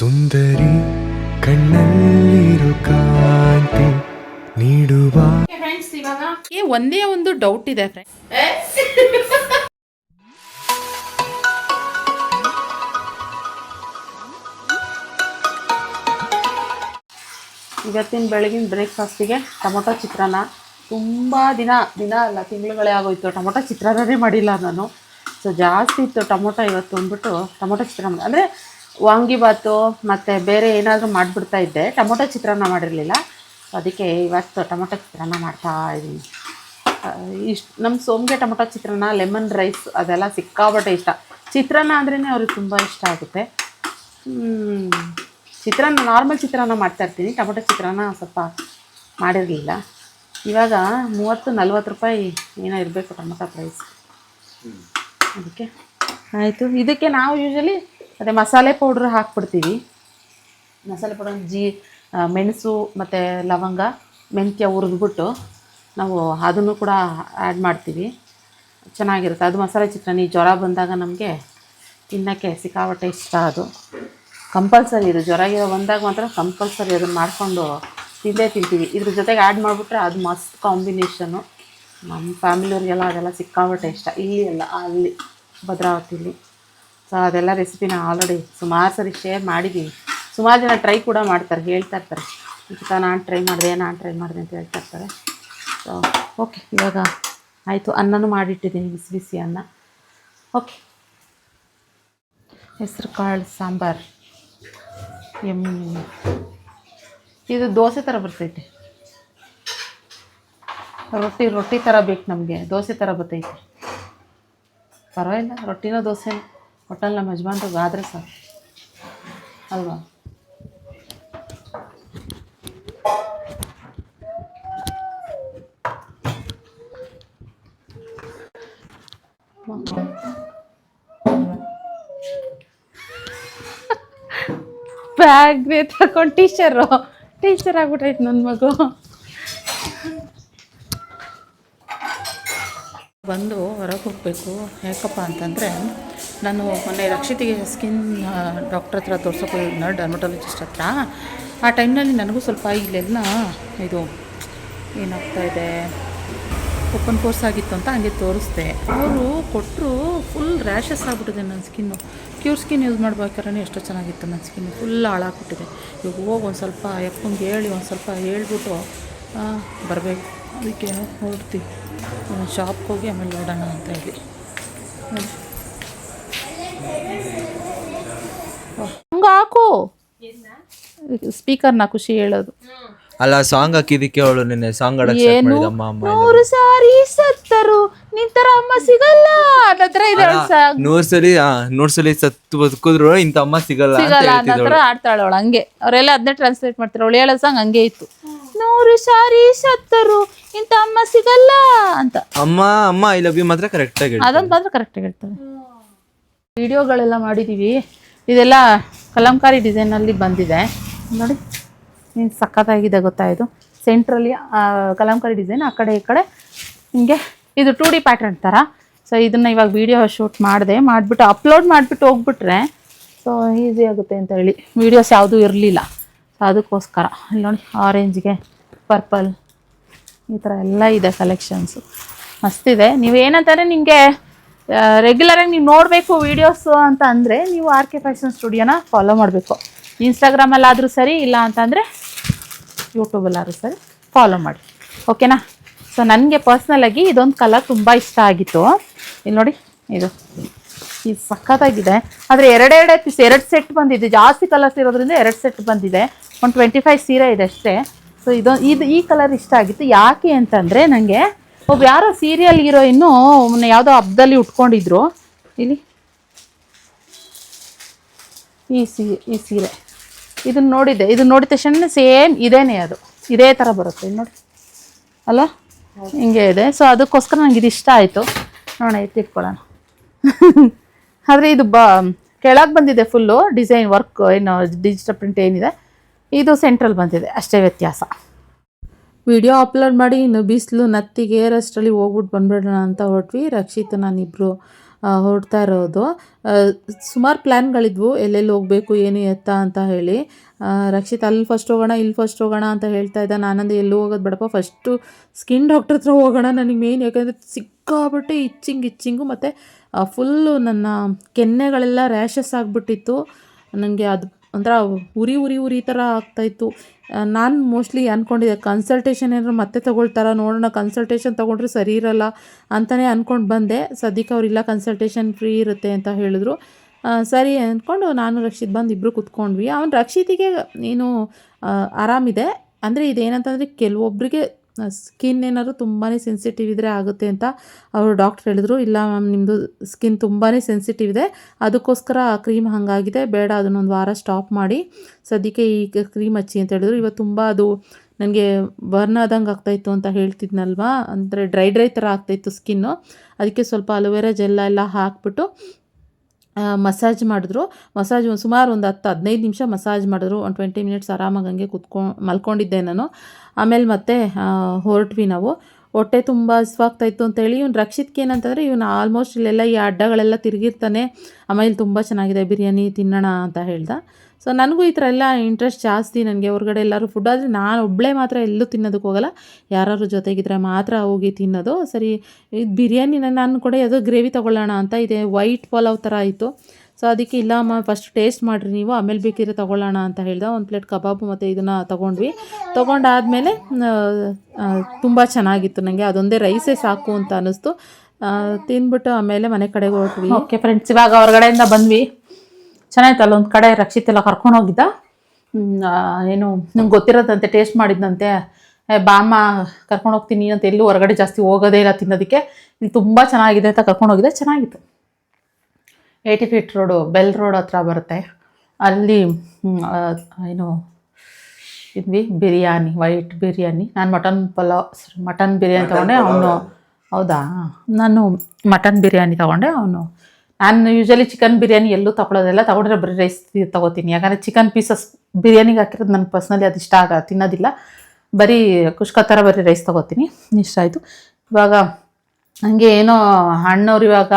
ಸುಂದರಿ ಕಣ್ಣಲ್ಲಿರು ಕಾಂತಿ ನೀಡುವ ಫ್ರೆಂಡ್ಸ್ ಒಂದೇ ಒಂದು ಡೌಟ್ ಇದೆ ಫ್ರೆಂಡ್ಸ್ ಇವತ್ತಿನ ಬೆಳಗಿನ ಬ್ರೇಕ್ಫಾಸ್ಟಿಗೆ ಟೊಮೊಟೊ ಚಿತ್ರಾನ್ನ. ತುಂಬ ದಿನ ದಿನ ಅಲ್ಲ, ತಿಂಗಳುಗಳೇ ಆಗೋಯ್ತು. ಟೊಮೊಟೊ ಚಿತ್ರಾನ್ನನೇ ಮಾಡಿಲ್ಲ ನಾನು. ಸೊ ಜಾಸ್ತಿ ಇತ್ತು ಟೊಮೊಟೊ ಇವತ್ತು ಅಂದ್ಬಿಟ್ಟು ಟೊಮೊಟೊ ಚಿತ್ರಾನ್ನ. ಅಂದರೆ ವಾಂಗಿಬಾತು ಮತ್ತು ಬೇರೆ ಏನಾದರೂ ಮಾಡಿಬಿಡ್ತಾ ಇದ್ದೆ. ಟೊಮೊಟೊ ಚಿತ್ರಾನ್ನ ಮಾಡಿರಲಿಲ್ಲ. ಅದಕ್ಕೆ ಇವತ್ತು ಟೊಮೊಟೊ ಚಿತ್ರಾನ್ನ ಮಾಡ್ತಾ ಇದ್ದೀನಿ ಇಷ್ಟು ನಮ್ಮ ಸೋಮ್ಗೆ ಟೊಮೊಟೊ ಚಿತ್ರಾನ್ನ ಲೆಮನ್ ರೈಸ್ ಅದೆಲ್ಲ ಸಿಕ್ಕಾಬಟ್ಟೆ ಇಷ್ಟ. ಚಿತ್ರಾನ್ನ ಅಂದ್ರೇ ಅವ್ರಿಗೆ ತುಂಬ ಇಷ್ಟ ಆಗುತ್ತೆ. ಚಿತ್ರಾನ್ನ ನಾರ್ಮಲ್ ಚಿತ್ರಾನ್ನ ಮಾಡ್ತಾ ಇರ್ತೀನಿ. ಟೊಮೊಟೊ ಚಿತ್ರಾನ್ನ ಸ್ವಲ್ಪ ಮಾಡಿರಲಿಲ್ಲ. ಇವಾಗ ಮೂವತ್ತು ನಲ್ವತ್ತು ರೂಪಾಯಿ ಏನೋ ಇರಬೇಕು ಟೊಮೊಟೊ ಪ್ರೈಸ್ ಅದಕ್ಕೆ. ಆಯಿತು. ಇದಕ್ಕೆ ನಾವು ಯೂಶಲಿ ಅದೇ ಮಸಾಲೆ ಪೌಡ್ರ್ ಹಾಕ್ಬಿಡ್ತೀವಿ. ಮಸಾಲೆ ಪೌಡರ್ ಜೀ ಮೆಣಸು ಮತ್ತು ಲವಂಗ, ಮೆಂತ್ಯ ಹುರಿದ್ಬಿಟ್ಟು ನಾವು ಅದನ್ನು ಕೂಡ ಆ್ಯಡ್ ಮಾಡ್ತೀವಿ. ಚೆನ್ನಾಗಿರುತ್ತೆ. ಅದು ಮಸಾಲೆ ಚಿತ್ರಾನ್ನ ಜ್ವರ ಬಂದಾಗ ನಮಗೆ ತಿನ್ನೋಕ್ಕೆ ಸಿಕ್ಕಾಪಟ್ಟೆ ಇಷ್ಟ ಅದು. ಕಂಪಲ್ಸರಿ ಇದು. ಜ್ವರ ಬಂದಾಗ ಮಾತ್ರ ಕಂಪಲ್ಸರಿ ಅದನ್ನು ಮಾಡಿಕೊಂಡು ತಿಂದೇ ತಿಂತೀವಿ. ಇದ್ರ ಜೊತೆಗೆ ಆ್ಯಡ್ ಮಾಡಿಬಿಟ್ರೆ ಅದು ಮಸ್ತ್ ಕಾಂಬಿನೇಷನ್ನು ನಮ್ಮ ಫ್ಯಾಮಿಲಿಯವ್ರಿಗೆಲ್ಲ ಅದೆಲ್ಲ ಸಿಕ್ಕಾಪಟ್ಟೆ ಇಷ್ಟ. ಇಲ್ಲಿ ಅಲ್ಲ, ಅಲ್ಲಿ ಭದ್ರಾವತಿಲಿ. ಸೊ ಅದೆಲ್ಲ ರೆಸಿಪಿನ ಆಲ್ರೆಡಿ ಸುಮಾರು ಸರಿ ಶೇರ್ ಮಾಡಿದ್ದೀವಿ ಸುಮಾರು ಜನ ಟ್ರೈ ಕೂಡ ಮಾಡ್ತಾರೆ, ಹೇಳ್ತಾ ಇರ್ತಾರೆ. ಈಗ ನಾನು ಟ್ರೈ ಮಾಡಿದೆ, ನಾನು ಟ್ರೈ ಮಾಡಿದೆ ಅಂತ ಹೇಳ್ತಾ ಇರ್ತಾರೆ. ಸೊ ಓಕೆ ಇವಾಗ ಆಯಿತು. ಅನ್ನನೂ ಮಾಡಿಟ್ಟಿದ್ದೀನಿ ಬಿಸಿ ಬಿಸಿ ಅನ್ನ. ಓಕೆ ಹೆಸರು ಕಾಳು ಸಾಂಬಾರು. ಎಮ್ಮೆ. ಇದು ದೋಸೆ ಥರ ಬರ್ತೈತೆ. ರೊಟ್ಟಿ ರೊಟ್ಟಿ ಥರ ಬೇಕು ನಮಗೆ. ದೋಸೆ ಥರ ಬರ್ತೈತೆ. ಪರವಾಗಿಲ್ಲ, ರೊಟ್ಟಿನೋ ದೋಸೆನೋ. ಒಟ್ಟಲ್ಲಿ ನಮ್ಮ ಯಜಮಾನ್ರಿಗೆ ಆದರೆ ಸಾಕು ಅಲ್ವಾ? ಬ್ಯಾಗ್ ತಕೊಂಡು ಟೀಚರು ಟೀಚರ್ ಆಗ್ಬಿಟ್ಟೈತೆ ನನ್ನ ಮಗು. ಬಂದು ಹೊರಗೆ ಹೋಗಬೇಕು. ಯಾಕಪ್ಪ ಅಂತಂದರೆ ನಾನು ಮೊನ್ನೆ ರಕ್ಷಿತಿಗೆ ಸ್ಕಿನ್ ಡಾಕ್ಟ್ರ್ ಹತ್ರ ತೋರ್ಸೋಕೆ ಹೋಗಿದ್ನ ಡರ್ಮಟಾಲಜಿಸ್ಟ್ ಹತ್ರ. ಆ ಟೈಮ್ನಲ್ಲಿ ನನಗೂ ಸ್ವಲ್ಪ ಇಲ್ಲೆಲ್ಲ ಇದು ಏನಾಗ್ತಾ ಇದೆ ಓಪನ್ ಕೋರ್ಸ್ ಆಗಿತ್ತು ಅಂತ ಹಂಗೆ ತೋರಿಸ್ದೆ. ಅವರು ಕೊಟ್ಟರು ಫುಲ್ ರ್ಯಾಷಸ್ ಆಗಿಬಿಟ್ಟಿದೆ ನನ್ನ ಸ್ಕಿನ್ನು ಕ್ಯೂರ್ ಸ್ಕಿನ್ ಯೂಸ್ ಮಾಡ್ಬೇಕಾದ್ರೆ ಎಷ್ಟೋ ಚೆನ್ನಾಗಿತ್ತು ನನ್ನ ಸ್ಕಿನ್ ಫುಲ್ ಹಾಳಾಗ್ಬಿಟ್ಟಿದೆ ಇವಾಗ ಹೋಗಿ ಒಂದು ಸ್ವಲ್ಪ ಯಪ್ಪಂಗೆ ಹೇಳಿ, ಒಂದು ಸ್ವಲ್ಪ ಹೇಳ್ಬಿಟ್ಟು ಬರಬೇಕು. ಅದಕ್ಕೆ ನೋಡ್ತೀವಿ ಶಾಪ್ಗೆ ಹೋಗಿ ಆಮೇಲೆ ನೋಡೋಣ ಅಂತ ಹೇಳಿ. ಹಂಗೆ ಹಾಕು. ಸ್ಪೀಕರ್ನ ಖುಷಿ ಹೇಳೋದು. ಅಲ್ಲ ಸಾಂಗ್ ಹಾಕಿದಕ್ಕೆ ಅವಳು ನಿನ್ನೆ ಸಾಂಗ್ ಏನು? ಅಮ್ಮ ನೂರು ಸಾರಿ ಸತ್ತರು ನಿಂತರ ಅಮ್ಮ ಸಿಗಲ್ಲ ಅದರ ಇದೆ ಅವ್ಳ್ ಸಾಂಗ್ ನೂರ್ ಸಲಿ ಆ, ನೂರ್ ಸಲಿ ಸತ್ತು ಬದುಕಿದ್ರು ಇಂತ ಅಮ್ಮ ಸಿಗಲ್ಲ ಅಂತ ಸಿಗಲ್ಲ ಆಡ್ತಾಳೆ ಅವಳು ಹಂಗೆ. ಅವರೆಲ್ಲ ಅದನ್ನೇ ಟ್ರಾನ್ಸ್ಲೇಟ್ ಮಾಡ್ತಾರೆ. ಅವಳು ಹೇಳೋ ಸಾಂಗ್ ಹಂಗೆ ಇತ್ತು. ನೂರು ಸಾರಿ ಸತ್ತರು ಇಂಥ ಅಮ್ಮ ಸಿಗಲ್ಲ ಅಂತ. ಅಮ್ಮ ಅಮ್ಮ ಐ ಲವ್ ಯು ಮಾತ್ರ ಕರೆಕ್ಟ್ ಆಗಿ ಅದೊಂದು ಮಾತ್ರ ಕರೆಕ್ಟಾಗಿ ಹೇಳ್ತಾರೆ. ವಿಡಿಯೋಗಳೆಲ್ಲ ಮಾಡಿದ್ದೀವಿ ಇದೆಲ್ಲ ಕಲಂಕಾರಿ ಡಿಸೈನಲ್ಲಿ ಬಂದಿದೆ. ನೋಡಿ, ಏನು ಸಖತ್ತಾಗಿದೆ ಗೊತ್ತಾ ಇದು? ಸೆಂಟ್ರಲ್ಲಿ ಕಲಂಕಾರಿ ಡಿಸೈನ್ ಆ ಕಡೆ, ಈ ಕಡೆ. ಹಿಂಗೆ ಇದು ಟೂ ಡಿ ಪ್ಯಾಟ್ರನ್ ಥರ ಸೊ ಇದನ್ನು ಇವಾಗ ವಿಡಿಯೋ ಶೂಟ್ ಮಾಡಿದೆ. ಮಾಡಿಬಿಟ್ಟು ಅಪ್ಲೋಡ್ ಮಾಡಿಬಿಟ್ಟು ಹೋಗ್ಬಿಟ್ರೆ ಸೊ ಈಸಿ ಆಗುತ್ತೆ ಅಂತ ಹೇಳಿ. ವೀಡಿಯೋಸ್ ಯಾವುದೂ ಇರಲಿಲ್ಲ. ಸೊ ಅದಕ್ಕೋಸ್ಕರ. ಇಲ್ಲಿ ನೋಡಿ ಆರೆಂಜ್ಗೆ ಪರ್ಪಲ್ ಈ ಥರ ಎಲ್ಲ ಇದೆ ಕಲೆಕ್ಷನ್ಸು ಮಸ್ತಿದೆ ನೀವು ಏನಂತಾರೆ ನಿಮಗೆ ರೆಗ್ಯುಲರಾಗಿ ನೀವು ನೋಡಬೇಕು ವೀಡಿಯೋಸ್ ಅಂತ ಅಂದರೆ ನೀವು ಆರ್ ಕೆ ಫ್ಯಾಷನ್ ಸ್ಟುಡಿಯೋನ ಫಾಲೋ ಮಾಡಬೇಕು. ಇನ್ಸ್ಟಾಗ್ರಾಮಲ್ಲಾದರೂ ಸರಿ, ಇಲ್ಲ ಅಂತಂದರೆ ಯೂಟ್ಯೂಬಲ್ಲಾದರೂ ಸರಿ ಫಾಲೋ ಮಾಡಿ. ಓಕೆನಾ ಸೊ ನನಗೆ ಪರ್ಸ್ನಲಾಗಿ ಇದೊಂದು ಕಲರ್ ತುಂಬ ಇಷ್ಟ ಆಗಿತ್ತು. ಇಲ್ಲಿ ನೋಡಿ, ಇದು. ಇದು ಸಖತ್ತಾಗಿದೆ. ಆದರೆ ಎರಡೆರಡೆ ಪೀಸ್ ಎರಡು ಸೆಟ್ ಬಂದಿದೆ. ಜಾಸ್ತಿ ಕಲರ್ಸ್ ಇರೋದ್ರಿಂದ ಎರಡು ಸೆಟ್ ಬಂದಿದೆ. ಒಂದು ಟ್ವೆಂಟಿ ಫೈವ್ ಸೀರೆ ಇದೆ ಅಷ್ಟೇ. ಸೊ ಇದೊಂದು ಇದು ಈ ಕಲರ್ ಇಷ್ಟ ಆಗಿತ್ತು. ಯಾಕೆ ಅಂತಂದರೆ ನನಗೆ ಒಬ್ಬ ಯಾರೋ ಸೀರಿಯಲ್ ಹೀರೋಯಿನ್ನು ಯಾವುದೋ ಹಬ್ಬದಲ್ಲಿ ಉಟ್ಕೊಂಡಿದ್ರು. ಇಲ್ಲಿ. ಈ ಸೀ, ಈ ಸೀರೆ. ಇದನ್ನ ನೋಡಿದ್ದೆ. ಇದನ್ನ ನೋಡಿದ ತಕ್ಷಣ ಸೇಮ್ ಇದೇನೆ ಅದು. ಇದೇ ಥರ ಬರುತ್ತೆ. ನೋಡಿ. ಅಲ್ಲ? ಹಿಂಗೆ ಇದೆ. ಸೊ ಅದಕ್ಕೋಸ್ಕರ ನನಗೆ ಇದು ಇಷ್ಟ ಆಯಿತು. ನೋಡೋಣ, ಎತ್ತಿಟ್ಕೊಳ್ಳೋಣ. ಆದರೆ ಇದು ಬ, ಕೆಳಗೆ ಬಂದಿದೆ ಫುಲ್ಲು ಡಿಸೈನ್ ವರ್ಕ್ ಏನು ಡಿಜಿಟಲ್ ಪ್ರಿಂಟ್ ಏನಿದೆ. ಇದು ಸೆಂಟ್ರಲ್ ಬಂದಿದೆ. ಅಷ್ಟೇ ವ್ಯತ್ಯಾಸ. ವಿಡಿಯೋ ಅಪ್ಲೋಡ್ ಮಾಡಿ, ಇನ್ನು ಬಿಸಿಲು ನತ್ತಿಗೆ ಏರಷ್ಟರಲ್ಲಿ ಹೋಗ್ಬಿಟ್ಟು ಬಂದ್ಬಿಡೋಣ ಅಂತ ಹೊರಟ್ವಿ. ರಕ್ಷಿತ್ ನಾನಿಬ್ಬರು ಹೊರಡ್ತಾ ಇರೋದು. ಸುಮಾರು ಪ್ಲ್ಯಾನ್ಗಳಿದ್ವು ಎಲ್ಲೆಲ್ಲಿ ಹೋಗಬೇಕು, ಏನು ಎತ್ತ ಅಂತ ಹೇಳಿ. ರಕ್ಷಿತ್, ಅಲ್ಲಿ ಫಸ್ಟ್ ಹೋಗೋಣ, ಇಲ್ಲಿ ಫಸ್ಟ್ ಹೋಗೋಣ ಅಂತ ಹೇಳ್ತಾ ಇದ್ದ. ನಾನಂದು, ಎಲ್ಲೂ ಹೋಗೋದು ಬೇಡಪ್ಪ ಫಸ್ಟು ಸ್ಕಿನ್ ಡಾಕ್ಟ್ರ್ ಹತ್ರ ಹೋಗೋಣ ನನಗೆ ಮೇಯ್ನ್ ಯಾಕಂದರೆ ಸಿಕ್ಕಾಬಿಟ್ಟು ಇಚ್ಚಿಂಗ್ ಇಚ್ಚಿಂಗು ಮತ್ತು ಫುಲ್ಲು ನನ್ನ ಕೆನ್ನೆಗಳೆಲ್ಲ ರ್ಯಾಷಸ್ ಆಗಿಬಿಟ್ಟಿತ್ತು. ನನಗೆ ಅದು ಒಂಥರ ಉರಿ ಉರಿ ಉರಿ ಥರ ಆಗ್ತಾಯಿತ್ತು ನಾನು ಮೋಸ್ಟ್ಲಿ ಅಂದ್ಕೊಂಡಿದ್ದೆ ಕನ್ಸಲ್ಟೇಷನ್ ಏನಾದ್ರು ಮತ್ತೆ ತೊಗೊಳ್ತಾರ ನೋಡೋಣ ಕನ್ಸಲ್ಟೇಷನ್ ತೊಗೊಂಡ್ರೆ ಸರಿ ಇರಲ್ಲ ಅಂತಲೇ ಅಂದ್ಕೊಂಡು ಬಂದೆ. ಸದ್ಯಕ್ಕೆ ಅವರಿಲ್ಲ ಕನ್ಸಲ್ಟೇಷನ್ ಫ್ರೀ ಇರುತ್ತೆ ಅಂತ ಹೇಳಿದ್ರು. ಸರಿ ಅಂದ್ಕೊಂಡು ನಾನು ರಕ್ಷಿತ್ ಬಂದು ಇಬ್ಬರು ಕುತ್ಕೊಂಡ್ವಿ. ಅವ್ನು ರಕ್ಷಿತಿಗೆ ಏನು ಆರಾಮಿದೆ. ಅಂದರೆ ಇದೇನಂತಂದರೆ ಕೆಲವೊಬ್ಬರಿಗೆ ಸ್ಕಿನ್ ಏನಾದ್ರು ತುಂಬಾ ಸೆನ್ಸಿಟಿವ್ ಇದ್ದರೆ ಆಗುತ್ತೆ ಅಂತ ಅವರು ಡಾಕ್ಟ್ರ್ ಹೇಳಿದ್ರು. ಇಲ್ಲ ಮ್ಯಾಮ್ ನಿಮ್ಮದು ಸ್ಕಿನ್ ತುಂಬಾ ಸೆನ್ಸಿಟಿವ್ ಇದೆ. ಅದಕ್ಕೋಸ್ಕರ ಆ ಕ್ರೀಮ್ ಹಾಗಾಗಿದೆ. ಬೇಡ ಅದನ್ನೊಂದು ವಾರ ಸ್ಟಾಪ್ ಮಾಡಿ. ಸದ್ಯಕ್ಕೆ ಈ ಕ್ರೀಮ್ ಹಚ್ಚಿ ಅಂತ ಹೇಳಿದ್ರು. ಇವತ್ತು ತುಂಬ ಅದು ನನಗೆ ಬರ್ನ್ ಆದಂಗೆ ಆಗ್ತಾಯಿತ್ತು ಅಂತ ಹೇಳ್ತಿದ್ನಲ್ವಾ? ಅಂದರೆ ಡ್ರೈ ಡ್ರೈ ಥರ ಆಗ್ತಾಯಿತ್ತು ಸ್ಕಿನ್ನು ಅದಕ್ಕೆ ಸ್ವಲ್ಪ ಅಲೋವೆರಾ ಜೆಲ್ಲ ಎಲ್ಲ ಹಾಕ್ಬಿಟ್ಟು ಮಸಾಜ್ ಮಾಡಿದ್ರು. ಮಸಾಜ್ ಒಂದು ಸುಮಾರು ಒಂದು ಹತ್ತು, ಹದಿನೈದು ನಿಮಿಷ ಮಸಾಜ್ ಮಾಡಿದ್ರು. ಒಂದು ಟ್ವೆಂಟಿ ಮಿನಿಟ್ಸ್ ಆರಾಮಾಗಿ ಹಂಗೆ ಕುತ್ಕೊ, ಮಲ್ಕೊಂಡಿದ್ದೆ ನಾನು. ಆಮೇಲೆ ಮತ್ತೆ ಹೊರಟ್ವಿ ನಾವು. ಹೊಟ್ಟೆ ತುಂಬ ಹಸ್ವಾಗ್ತಾಯಿತ್ತು ಅಂತೇಳಿ ಇವ್ನು ರಕ್ಷಿತ್ಗೆ ಏನಂತಂದರೆ ಇವನು ಆಲ್ಮೋಸ್ಟ್ ಇಲ್ಲೆಲ್ಲ ಈ ಅಡ್ಡಗಳೆಲ್ಲ ತಿರುಗಿರ್ತಾನೆ ಆಮೇಲೆ ತುಂಬ ಚೆನ್ನಾಗಿದೆ ಬಿರಿಯಾನಿ, ತಿನ್ನೋಣ ಅಂತ ಹೇಳ್ದ. ಸೊ ನನಗೂ ಈ ಥರ ಎಲ್ಲ ಇಂಟ್ರೆಸ್ಟ್ ಜಾಸ್ತಿ ನನಗೆ. ಹೊರಗಡೆ ಎಲ್ಲರೂ ಫುಡ್ ಆದರೆ ನಾನು ಒಬ್ಬಳೇ ಮಾತ್ರ ಎಲ್ಲೂ ತಿನ್ನೋದಕ್ಕೆ ಹೋಗಲ್ಲ. ಯಾರಾದ್ರು ಜೊತೆಗಿದ್ರೆ ಮಾತ್ರ ಹೋಗಿ ತಿನ್ನೋದು. ಸರಿ, ಇದು ಬಿರಿಯಾನಿನ ನಾನು ಕೂಡ ಯಾವುದೋ ಗ್ರೇವಿ ತೊಗೊಳ್ಳೋಣ ಅಂತ ಇದೆ, ವೈಟ್ ಪಲಾವ್ ಥರ ಆಯಿತು ಸೊ ಅದಕ್ಕೆ ಇಲ್ಲ, ಅಮ್ಮ ಫಸ್ಟ್ ಟೇಸ್ಟ್ ಮಾಡಿರಿ ನೀವು, ಆಮೇಲೆ ಬೇಕಿದ್ರೆ ತೊಗೊಳ್ಳೋಣ ಅಂತ ಹೇಳ್ದೆ. ಒಂದು ಪ್ಲೇಟ್ ಕಬಾಬು ಮತ್ತು ಇದನ್ನು ತೊಗೊಂಡ್ವಿ. ತೊಗೊಂಡಾದಮೇಲೆ ತುಂಬ ಚೆನ್ನಾಗಿತ್ತು ನನಗೆ ಅದೊಂದೇ ರೈಸೇ ಸಾಕು ಅಂತ ಅನ್ನಿಸ್ತು ತಿಂದ್ಬಿಟ್ಟು ಆಮೇಲೆ ಮನೆ ಕಡೆಗೆ ಹೊರಟ್ವಿ ಓಕೆ ಫ್ರೆಂಡ್ಸ್ ಇವಾಗ ಹೊರಗಡೆಯಿಂದ ಬಂದ್ವಿ. ಚೆನ್ನಾಯ್ತು ಅಲ್ಲೊಂದು ಕಡೆ ರಕ್ಷಿತ್ ಎಲ್ಲ ಕರ್ಕೊಂಡು ಹೋಗಿದ್ದ. ಏನು ನಂಗೆ ಗೊತ್ತಿರೋದಂತೆ ಟೇಸ್ಟ್ ಮಾಡಿದ್ದಂತೆ. ಬಾಮ್ಮ ಕರ್ಕೊಂಡು ಹೋಗ್ತೀನಿ ಅಂತ ಎಲ್ಲೂ ಹೊರಗಡೆ ಜಾಸ್ತಿ ಹೋಗೋದೇ ಇಲ್ಲ ತಿನ್ನೋದಕ್ಕೆ. ಇಲ್ಲಿ ತುಂಬ ಚೆನ್ನಾಗಿದೆ ಅಂತ ಕರ್ಕೊಂಡು ಹೋಗಿದ್ದೆ. ಚೆನ್ನಾಗಿತ್ತು. Eighty feet road bell road ಹತ್ರ ಬರುತ್ತೆ. ಅಲ್ಲಿ ಏನು ಇದ್ವಿ ಬಿರಿಯಾನಿ ವೈಟ್ ಬಿರಿಯಾನಿ. ನಾನು ಮಟನ್ ಪಲಾವ್ ಮಟನ್ ಬಿರಿಯಾನಿ ತೊಗೊಂಡೆ ಅವನು ಹೌದಾ? ನಾನು ಮಟನ್ ಬಿರಿಯಾನಿ ತೊಗೊಂಡೆ ಅವನು. ನಾನು ಯೂಶಲಿ ಚಿಕನ್ ಬಿರಿಯಾನಿ ಎಲ್ಲೂ ತಗೊಳ್ಳೋದಿಲ್ಲ ತಗೊಂಡ್ರೆ ಬರೀ ರೈಸ್ ತಗೋತೀನಿ. ಯಾಕಂದರೆ ಚಿಕನ್ ಪೀಸಸ್ ಬಿರಿಯಾನಿಗೆ ಹಾಕಿರೋದು ನನಗೆ ಪರ್ಸ್ನಲಿ ಅದು ಇಷ್ಟ ಆಗ ತಿನ್ನೋದಿಲ್ಲ. ಬರೀ ಕುಷ್ಕ ಥರ ಬರೀ ರೈಸ್ ತೊಗೋತೀನಿ. ಇಷ್ಟ ಆಯಿತು. ಇವಾಗ ಹಂಗೆ ಏನೋ ಅಣ್ಣವ್ರು ಇವಾಗ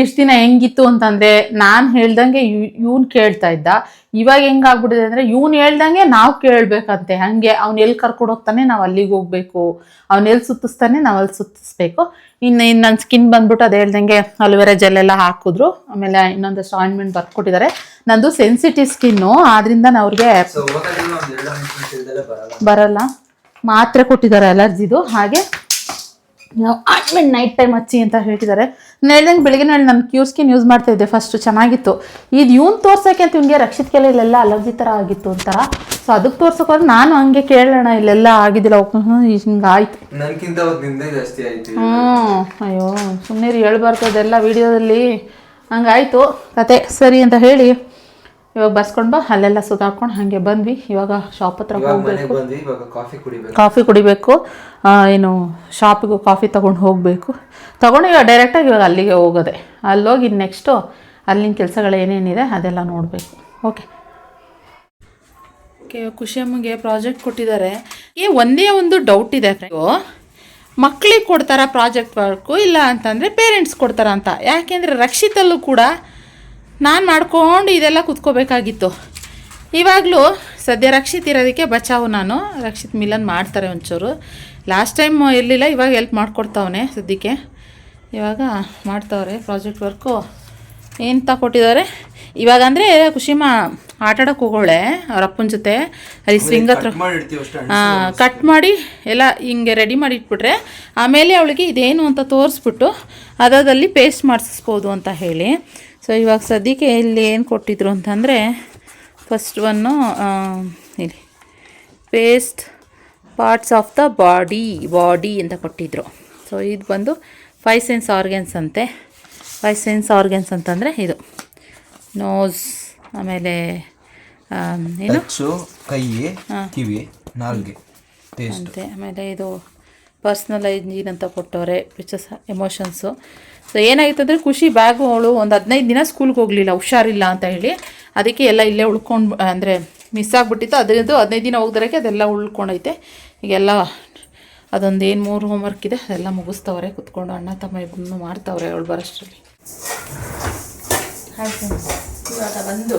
ಎಷ್ಟು ದಿನ ಹೆಂಗಿತ್ತು ಅಂತಂದರೆ ನಾನು ಹೇಳ್ದಂಗೆ ಇವ್ನು ಕೇಳ್ತಾ ಇದ್ದ. ಇವಾಗ ಹೆಂಗಾಗ್ಬಿಟ್ಟಿದೆ ಅಂದರೆ ಇವ್ನು ಹೇಳ್ದಂಗೆ ನಾವು ಕೇಳಬೇಕಂತೆ. ಹಾಗೆ ಅವ್ನು ಎಲ್ಲಿ ಕರ್ಕೊಂಡೋಗ್ತಾನೆ ನಾವು ಅಲ್ಲಿಗೆ ಹೋಗ್ಬೇಕು. ಅವ್ನು ಎಲ್ಲಿ ಸುತ್ತಿಸ್ತಾನೆ ನಾವು ಅಲ್ಲಿ ಸುತ್ತಿಸ್ಬೇಕು. ಇನ್ನು ಇನ್ನು ನನ್ನ ಸ್ಕಿನ್ ಬಂದ್ಬಿಟ್ಟು ಅದು ಹೇಳ್ದಂಗೆ ಅಲೋವೆರಾ ಜೆಲ್ ಎಲ್ಲ ಹಾಕಿದ್ರು. ಆಮೇಲೆ ಇನ್ನೊಂದಷ್ಟು ಆಯಿಂಟ್ಮೆಂಟ್ ಬರ್ಕೊಟ್ಟಿದ್ದಾರೆ ನಂದು ಸೆನ್ಸಿಟಿವ್ ಸ್ಕಿನ್ನು ಆದ್ರಿಂದ ನಾನು ಅವ್ರಿಗೆ ಬರಲ್ಲ. ಮಾತ್ರೆ ಕೊಟ್ಟಿದ್ದಾರೆ ಅಲರ್ಜಿದು ಹಾಗೆ ನಾವು ಆಟ್ಮೆಂಟ್ ನೈಟ್ ಟೈಮ್ ಹಚ್ಚಿ ಅಂತ ಹೇಳ್ತಿದ್ದಾರೆ. ನಾನು ಹೇಳ್ದಂಗೆ ಬೆಳಗ್ಗೆ ನಾನು ಕ್ಯೂರ್ ಸ್ಕಿನ್ ಯೂಸ್ ಮಾಡ್ತಾ ಇದ್ದೆ ಫಸ್ಟ್ ಚೆನ್ನಾಗಿತ್ತು. ಇದು ಇವ್ನು ತೋರ್ಸೋಕೆ ಅಂತ ಇವನಿಗೆ ರಕ್ಷಿತ್ ಕೆಲ ಇಲ್ಲೆಲ್ಲ ಅಲರ್ಜಿ ಥರ ಆಗಿತ್ತು ಒಂಥರ. ಸೊ ಅದಕ್ಕೆ ತೋರ್ಸೋಕೆ ಹೋದ್ರೆ ನಾನು ಹಂಗೆ ಕೇಳೋಣ ಇಲ್ಲೆಲ್ಲ ಆಗಿದ್ದಿಲ್ಲ. ಹಿಂಗೆ ಆಯ್ತು. ಹ್ಞೂ ಅಯ್ಯೋ ಸುಮ್ಮನೆ ಹೇಳ್ಬಾರ್ದು ಅದೆಲ್ಲ ವಿಡಿಯೋದಲ್ಲಿ ಹಂಗಾಯ್ತು. ಕತೆ ಸರಿ ಅಂತ ಹೇಳಿ. ಇವಾಗ ಬಸ್ಕೊಂಡು ಬಾ ಅಲ್ಲೆಲ್ಲ ಸುತ್ತಾಡ್ಕೊಂಡು ಹಾಗೆ ಬಂದ್ವಿ. ಇವಾಗ ಶಾಪ್ ಹತ್ರ ಹೋಗ್ಬೇಕು. ಬಂದ್ವಿ ಇವಾಗ ಕಾಫಿ ಕುಡಿಬೇಕು. ಕಾಫಿ ಕುಡಿಬೇಕು. ಏನು ಶಾಪಿಗೂ ಕಾಫಿ ತೊಗೊಂಡು ಹೋಗಬೇಕು. ತೊಗೊಂಡು ಇವಾಗ ಡೈರೆಕ್ಟಾಗಿ ಇವಾಗ ಅಲ್ಲಿಗೆ ಹೋಗೋದೆ. ಅಲ್ಲೋಗಿ ನೆಕ್ಸ್ಟು ಅಲ್ಲಿನ ಕೆಲಸಗಳು ಏನೇನಿದೆ ಅದೆಲ್ಲ ನೋಡಬೇಕು. ಓಕೆ ಓಕೆ ಖುಷಿಯಮ್ಮಗೆ ಪ್ರಾಜೆಕ್ಟ್ ಕೊಟ್ಟಿದ್ದಾರೆ. ಏ ಒಂದೇ ಒಂದು ಡೌಟ್ ಇದೆ ಮಕ್ಕಳಿಗೆ ಕೊಡ್ತಾರಾ ಪ್ರಾಜೆಕ್ಟ್ ವರ್ಕು ಇಲ್ಲ ಅಂತಂದರೆ ಪೇರೆಂಟ್ಸ್ ಕೊಡ್ತಾರ ಅಂತ. ಯಾಕೆಂದರೆ ರಕ್ಷಿತಲ್ಲೂ ಕೂಡ ನಾನು ಮಾಡ್ಕೊಂಡು ಇದೆಲ್ಲ ಕುತ್ಕೋಬೇಕಾಗಿತ್ತು. ಇವಾಗಲೂ ಸದ್ಯ ರಕ್ಷಿತ್ ಇರೋದಕ್ಕೆ ಬಚಾವು ನಾನು. ರಕ್ಷಿತ್ ಮಿಲನ್ ಮಾಡ್ತಾರೆ ಒಂಚೂರು. ಲಾಸ್ಟ್ ಟೈಮ್ ಇರಲಿಲ್ಲ ಇವಾಗ ಹೆಲ್ಪ್ ಮಾಡ್ಕೊಡ್ತಾವನೆ ಸದ್ಯಕ್ಕೆ. ಇವಾಗ ಮಾಡ್ತಾವ್ರೆ ಪ್ರಾಜೆಕ್ಟ್ ವರ್ಕು ಏನು ತಗೊಟ್ಟಿದ್ದಾರೆ ಇವಾಗ ಅಂದರೆ ಖುಷಿಮ ಆಟ ಆಡೋಕೆ ಹೋಗೋಳೆ ಅವ್ರ ಅಪ್ಪನ ಜೊತೆ. ಅಲ್ಲಿ ಸ್ವಿಂಗ್ ಹತ್ರ ಕಟ್ ಮಾಡಿ ಎಲ್ಲ ಹಿಂಗೆ ರೆಡಿ ಮಾಡಿ ಇಟ್ಬಿಟ್ರೆ ಆಮೇಲೆ ಅವಳಿಗೆ ಇದೇನು ಅಂತ ತೋರಿಸ್ಬಿಟ್ಟು ಅದಾದಲ್ಲಿ ಪೇಸ್ಟ್ ಮಾಡಿಸ್ಬೋದು ಅಂತ ಹೇಳಿ. ಸೊ ಇವಾಗ ಸದ್ಯಕ್ಕೆ ಇಲ್ಲಿ ಏನು ಕೊಟ್ಟಿದ್ರು ಅಂತಂದರೆ ಫಸ್ಟ್ ಒನ್ನು ಇಲ್ಲಿ paste parts of the body body ಅಂತ ಕೊಟ್ಟಿದ್ರು. ಸೊ ಇದು ಬಂದು ಫೈ ಸೆನ್ಸ್ ಆರ್ಗನ್ಸ್ ಅಂತೆ. ಫೈ ಸೆನ್ಸ್ ಆರ್ಗನ್ಸ್ ಅಂತಂದರೆ ಇದು. ನೋಸ್ ಆಮೇಲೆ ಆಮ್, ಏನು? ಟಚ್ಚು ಕೈ ಕಿವಿ ನಾಲ್ಗೆ ಟೇಸ್ಟ್ ಅಂತೆ. ಆಮೇಲೆ ಇದು ಪರ್ಸ್ನಲ್ ಹೈಜೀನ್ ಅಂತ ಕೊಟ್ಟವ್ರೆ ಪಿಕ್ಚರ್ಸ್ ಎಮೋಷನ್ಸು ಸೊ ಏನಾಗಿತ್ತು ಅಂದರೆ ಖುಷಿ ಬ್ಯಾಗು ಅವಳು ಒಂದು ಹದಿನೈದು ದಿನ ಸ್ಕೂಲ್ಗೆ ಹೋಗಲಿಲ್ಲ, ಹುಷಾರಿಲ್ಲ ಅಂತ ಹೇಳಿ. ಅದಕ್ಕೆ ಎಲ್ಲ ಇಲ್ಲೇ ಉಳ್ಕೊಂಡು ಅಂದರೆ ಮಿಸ್ ಆಗಿಬಿಟ್ಟಿತ್ತು. ಅದರಿಂದ ಹದಿನೈದು ದಿನ ಹೋಗ್ದರಕ್ಕೆ ಅದೆಲ್ಲ ಉಳ್ಕೊಂಡೈತೆ. ಈಗೆಲ್ಲ ಅದೊಂದು ಏನು ಮೂರು ಹೋಮ್ವರ್ಕ್ ಇದೆ, ಅದೆಲ್ಲ ಮುಗಿಸ್ತವ್ರೆ, ಕುತ್ಕೊಂಡು ಅಣ್ಣ ತಮ್ಮ ಇಬ್ಬರನ್ನು ಮಾಡ್ತವ್ರೆ ಅವಳು ಬರೋಷ್ಟರಲ್ಲಿ. ಇವಾಗ ಬಂದು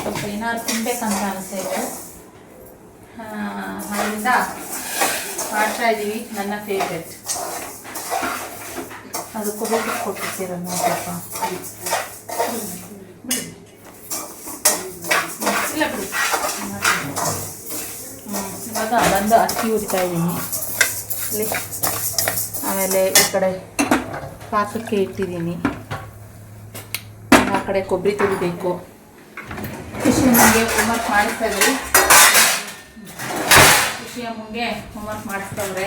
ಸ್ವಲ್ಪ ಏನಾದ್ರು ತಿನ್ಬೇಕಂತ ಅನಿಸ್ತಾ ಇದೆ. ಅದರಿಂದ ಮಾಡ್ತಾ ಇದ್ದೀವಿ ನನ್ನ ಫೇವ್ರೆಟ್ ಅದು ಕೊಬ್ಬರಿ ಕೊಟ್ಟಿರ್ತೀರ ಹ್ಮ್, ಇವಾಗ ಬಂದು ಅಕ್ಕಿ ಹುರಿತಾ ಇದ್ದೀನಿ. ಇಲ್ಲಿ ಆಮೇಲೆ ಈ ಕಡೆ ಪಾಕಕ್ಕೆ ಇಟ್ಟಿದ್ದೀನಿ. ಆ ಕಡೆ ಕೊಬ್ಬರಿ ತುರಿಬೇಕು. ಖುಷಿ ಅಮ್ಮಂಗೆ ಹೋಮ್ವರ್ಕ್ ಮಾಡಿಸ್ತಾ ಇದ್ದೀವಿ ಖುಷಿಯ ಮುಂಗೆ ಹೋಮ್ವರ್ಕ್ ಮಾಡಿಸ್ತವ್ರೆ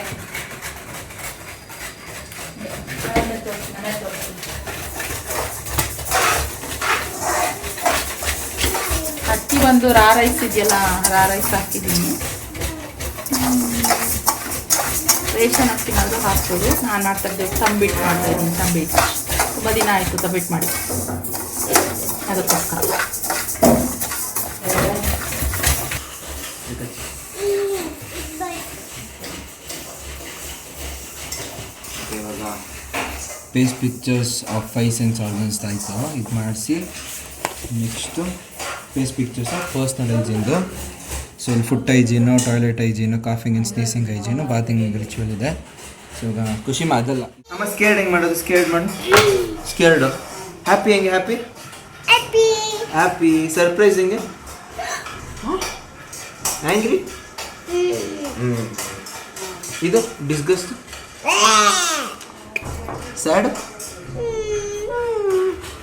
ಅಕ್ಕಿ ಬಂದು ರಾ ರೈಸ್ ಇದೆಯಲ್ಲ, ರಾ ರೈಸ್ ಹಾಕಿದ್ದೀನಿ. ರೇಷನ್ ಅಕ್ಕಿನಾದರೂ ಹಾಕ್ಬೋದು. ನಾನು ಮಾಡ್ತಾ ಇದ್ದೆ ತಂಬಿಟ್ಟು ಮಾಡ್ತಾ ಇದ್ದೀನಿ, ತಂಬಿಟ್ಟು. ತುಂಬ ದಿನ ಆಯಿತು ತಂಬಿಟ್ಟು ಮಾಡಿ. ಅದಕ್ಕೋಸ್ಕರ. ಇವಾಗ paste pictures of five sense organs ಆಯಿತು ಇದು ಮಾಡಿಸಿ next face pictures of personal ಹೈಜೀನ್ದು so ಇಲ್ಲಿ food hygiene toilet hygiene coughing and sneezing hygiene bathing ritual ಇದೆ. ಸೊ ಈಗ ಖುಷಿ ಅದಲ್ಲ ನಮ್ಮ ಸ್ಕೇರ್ಡ್ ಹೆಂಗೆ ಮಾಡೋದು? ಸ್ಕೇರ್ಡ್ ಮಾಡಿ. ಸ್ಕೇರ್ಡು ಹ್ಯಾಪಿ ಹೆಂಗೆ? ಹ್ಯಾಪಿ ಹ್ಯಾಪಿ ಸರ್ಪ್ರೈಸ್ ಹೆಂಗೆ? ಹ್ಯಾಂಗ್ರಿ ಹ್ಞೂ ಇದು disgust sad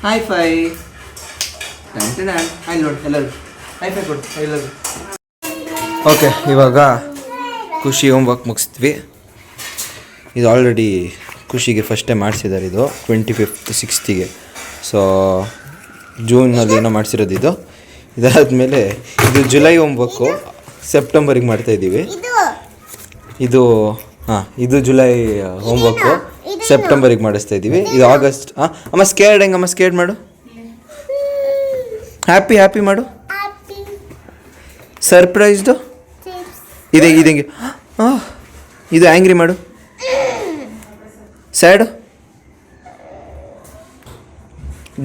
high five hi ನೋಡಿ ಎಲ್ಲರೂ ಹೈ ಫೈ ಕೊಡು ಎಲ್ಲರೂ ಓಕೆ ಇವಾಗ ಖುಷಿ ಹೋಮ್ವರ್ಕ್ ಮುಗಿಸಿದ್ವಿ ಇದು ಆಲ್ರೆಡಿ ಖುಷಿಗೆ ಫಸ್ಟೇ ಮಾಡಿಸಿದ್ದಾರೆ ಇದು ಟ್ವೆಂಟಿ ಫಿಫ್ತ್ ಸಿಕ್ಸ್ತಿಗೆ ಸೊ ಜೂನಲ್ಲಿ ಏನೋ ಮಾಡಿಸಿರೋದು ಇದು. ಇದಾದಮೇಲೆ ಇದು ಜುಲೈ ಹೋಮ್ವರ್ಕು ಸೆಪ್ಟೆಂಬರಿಗೆ ಮಾಡ್ತಾಯಿದ್ದೀವಿ ಇದು ಹಾಂ ಇದು ಜುಲೈ ಹೋಮ್ವರ್ಕು ಸೆಪ್ಟೆಂಬರಿಗೆ ಮಾಡಿಸ್ತಾ ಇದ್ದೀವಿ ಇದು ಆಗಸ್ಟ್ ಹಾಂ ಅಮ್ಮ ಸ್ಕೇರ್ಡ್ ಹೆಂಗಮ್ಮ ಸ್ಕೇರ್ಡ್ ಮಾಡು. ಹ್ಯಾಪಿ ಹ್ಯಾಪಿ ಮಾಡು. ಸರ್ಪ್ರೈಸ್ದು ಇದೆ ಇದು. ಹೆಂಗೆ ಹಾಂ ಇದು ಆ್ಯಂಗ್ರಿ ಮಾಡು. ಸ್ಯಾಡು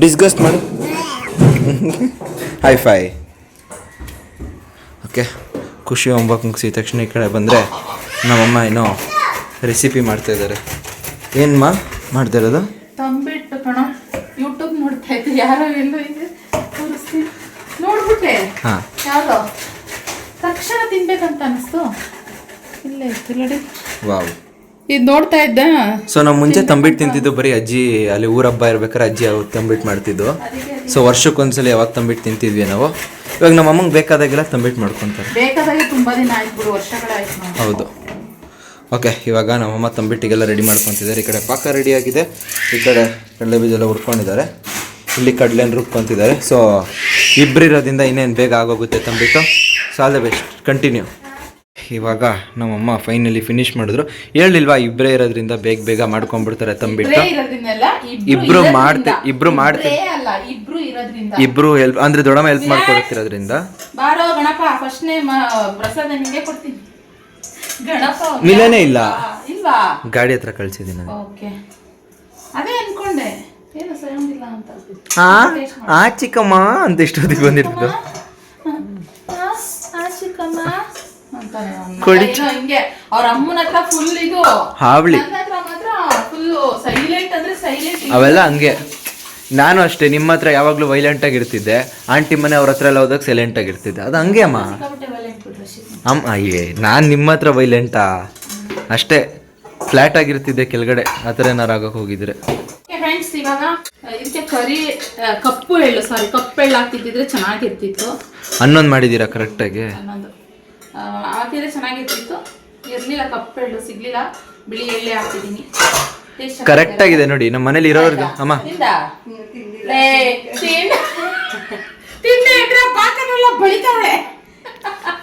ಡಿಸ್ಗಸ್ಟ್ ಮಾಡು. ಹೈ ಫೈ ಓಕೆ ಖುಷಿ ಒಂಬಕ್ಕೆ ಮುಗಿಸಿದ ತಕ್ಷಣ ಈ ಕಡೆ ಬಂದರೆ ನಮ್ಮಮ್ಮ ಏನೋ ರೆಸಿಪಿ ಮಾಡ್ತಾ ಇದ್ದಾರೆ ಮಾ ಮಾಡ್ತಾ ಇರೋದು? ತಂಬಿಟ್ಟು ಕಣ ಯೂಟ್ಯೂಬ್ ನೋಡ್ತಾ ಇದ್ದೆ. ಯಾರೋ ಎಲ್ಲೋ ಇದೆ. ತೋರಿಸ್ತೀನಿ. ನೋಡ್ಬಿಟ್ಟೆ? ಹಾಂ. ಯಾವುದೋ? ತಕ್ಷಣ ತಿನ್ಬೇಕಂತ ಅನಿಸ್ತು. ಇಲ್ಲೇ ಇತ್ತು ನೋಡಿ. ವಾವ್. ಇದು ನೋಡ್ತಾ ಇದ್ದ. ಸೊ ನಾವು ಮುಂಚೆ ತಂಬಿಟ್ಟು ತಿಂತಿದ್ದು ಬರೀ ಅಜ್ಜಿ ಅಲ್ಲಿ ಊರ ಹಬ್ಬ ಇರ್ಬೇಕಾದ್ರೆ ಅಜ್ಜಿ ಅವ್ರು ತಂಬಿಟ್ಟು ಮಾಡ್ತಿದ್ದು. ಸೊ ವರ್ಷಕ್ಕೊಂದ್ಸಲ ಯಾವಾಗ ತಂಬಿಟ್ಟು ತಿಂತಿದ್ವಿ ನಾವು. ಇವಾಗ ನಮ್ಮ ಅಮ್ಮಂಗೆ ಬೇಕಾದಾಗೆಲ್ಲ ತಂಬಿಟ್ಟು ಮಾಡ್ಕೊತಾರೆ. ಬೇಕಾದಾಗೆ ತುಂಬಾ ದಿನ ಆಯ್ತು ಬಿಡು ವರ್ಷಗಳಾಯ್ತು ಹೌದು. ಓಕೆ ಇವಾಗ ನಮ್ಮಮ್ಮ ತಂಬಿಟ್ಟಿಗೆಲ್ಲ ರೆಡಿ ಮಾಡ್ಕೊತಿದ್ದಾರೆ. ಈ ಕಡೆ ಪಾಕ ರೆಡಿ ಆಗಿದೆ. ಈ ಕಡೆ ಕಡಲೆ ಬೀಜ ಎಲ್ಲ ಹುರ್ಕೊಂಡಿದ್ದಾರೆ. ಇಲ್ಲಿ ಕಡಲೆನ ರುಬ್ಕೊತಿದ್ದಾರೆ ಸೊ ಇಬ್ಬರಿರೋದ್ರಿಂದ ಇನ್ನೇನು ಬೇಗ ಆಗೋಗುತ್ತೆ ತಂಬಿಟ್ಟು? So all the best continue ಇವಾಗ ನಮ್ಮಮ್ಮ ಫೈನಲಿ ಫಿನಿಶ್ ಮಾಡಿದ್ರು. ಹೇಳಿಲ್ವಾ ಇಬ್ಬರೇ ಇರೋದ್ರಿಂದ ಬೇಗ ಬೇಗ ಮಾಡ್ಕೊಂಡ್ಬಿಡ್ತಾರೆ ತಂಬಿಟ್ಟು? ಇಬ್ರೇ ಮಾಡ್ತೇ ಇಬ್ರು ಮಾಡ್ತಿ ಇಬ್ರೇ ಹೆಲ್ಪ್ ಅಂದ್ರೆ ದೊಡ್ಡಮ್ಮ ಹೆಲ್ಪ್ ಮಾಡ್ಕೊಡ್ತಿರೋದ್ರಿಂದ? ಗಣಪ ಅವ್ನು ಮಿಲನೇ ಇಲ್ಲ. ಇಲ್ವಾ? ಗಾಡಿ ಹತ್ರ ಕಳ್ಸಿದ್ದೀನಿ ನಾನು. ಓಕೆ. ಅದೇ ಅನ್ಕೊಂಡೆ. ಏನು ಸರಿಯಾಗಿಲ್ಲ ಅಂತ ಆ? ಆ ಚಿಕ್ಕಮ್ಮ ಅಂತ ಇಷ್ಟೊತ್ತಿಗೆ ಬಂದಿರ್ತದೆ ಆ, ಆ ಚಿಕ್ಕಮ್ಮ? ಅಂತಾನೆ ಅವ್ನ್ ಕೊಡಿ. ಏನೋ ಹಿಂಗೆ ಅವ್ರ ಅಮ್ಮನ ಹತ್ರ ಫುಲ್ ಇದು. ಹಾವಳಿ. ನನ್ನ ಹತ್ರ ಮಾತ್ರ ಫುಲ್ ಸೈಲೆಂಟ್ ಅಂದ್ರೆ ಸೈಲೆಂಟ್ ಅವೆಲ್ಲ ಹಂಗೆ. ನಾನು ಅಷ್ಟೇ ನಿಮ್ಮ ಹತ್ರ ಯಾವಾಗಲೂ ವೈಲೆಂಟ್ ಆಗಿರ್ತಿದ್ದೆ ಆಂಟಿ ಮನೆ ಅವ್ರ ಹತ್ರ ಎಲ್ಲ ಹೋದಾಗ ಸೈಲೆಂಟ್ ಆಗಿರ್ತಿದ್ದೆ ಅದು ಹಂಗೆ ಅಮ್ಮ. ಅಮ್ಮ ಅಯ್ಯೇ ನಾನು ನಿಮ್ಮ ಹತ್ರ ವೈಲೆಂಟಾ ಅಷ್ಟೇ. ಫ್ಲ್ಯಾಟ್ ಆಗಿರ್ತಿದ್ದೆ ಕೆಳಗಡೆ. ಆ ಥರ ಏನಾರು ಆಗಕ್ಕೆ ಹೋಗಿದ್ರೆ. ಫ್ರೆಂಡ್ಸ್ ಇವಾಗ ಇದಕ್ಕೆ ಕರಿ ಕಪ್ಪು ಎಳ್ಳು ಸಾರಿ ಕಪ್ಪು ಎಳ್ಳು ಹಾಕಿದ್ದಿದ್ರೆ ಚೆನ್ನಾಗಿರ್ತಿತ್ತು. ಹನ್ನೊಂದು ಮಾಡಿದ್ದೀರಾ ಕರೆಕ್ಟಾಗಿ ಅನ್ನೋದು ಆ, ಹಾಕಿದ್ರೆ ಚೆನ್ನಾಗಿರ್ತಿತ್ತು. ಇರಲಿಲ್ಲ ಕಪ್ಪು ಎಳ್ಳು ಸಿಗ್ಲಿಲ್ಲ. ಬಿಳಿ ಎಳ್ಳೆ ಹಾಕಿದ್ದೀನಿ. ಕರೆಕ್ಟ್ ಆಗಿದೆ ನೋಡಿ ನಮ್ಮ ಮನೇಲಿ ಇರೋರ್ಗೆ ಅಮ್ಮ. ತಿಂದ? ಲೇ,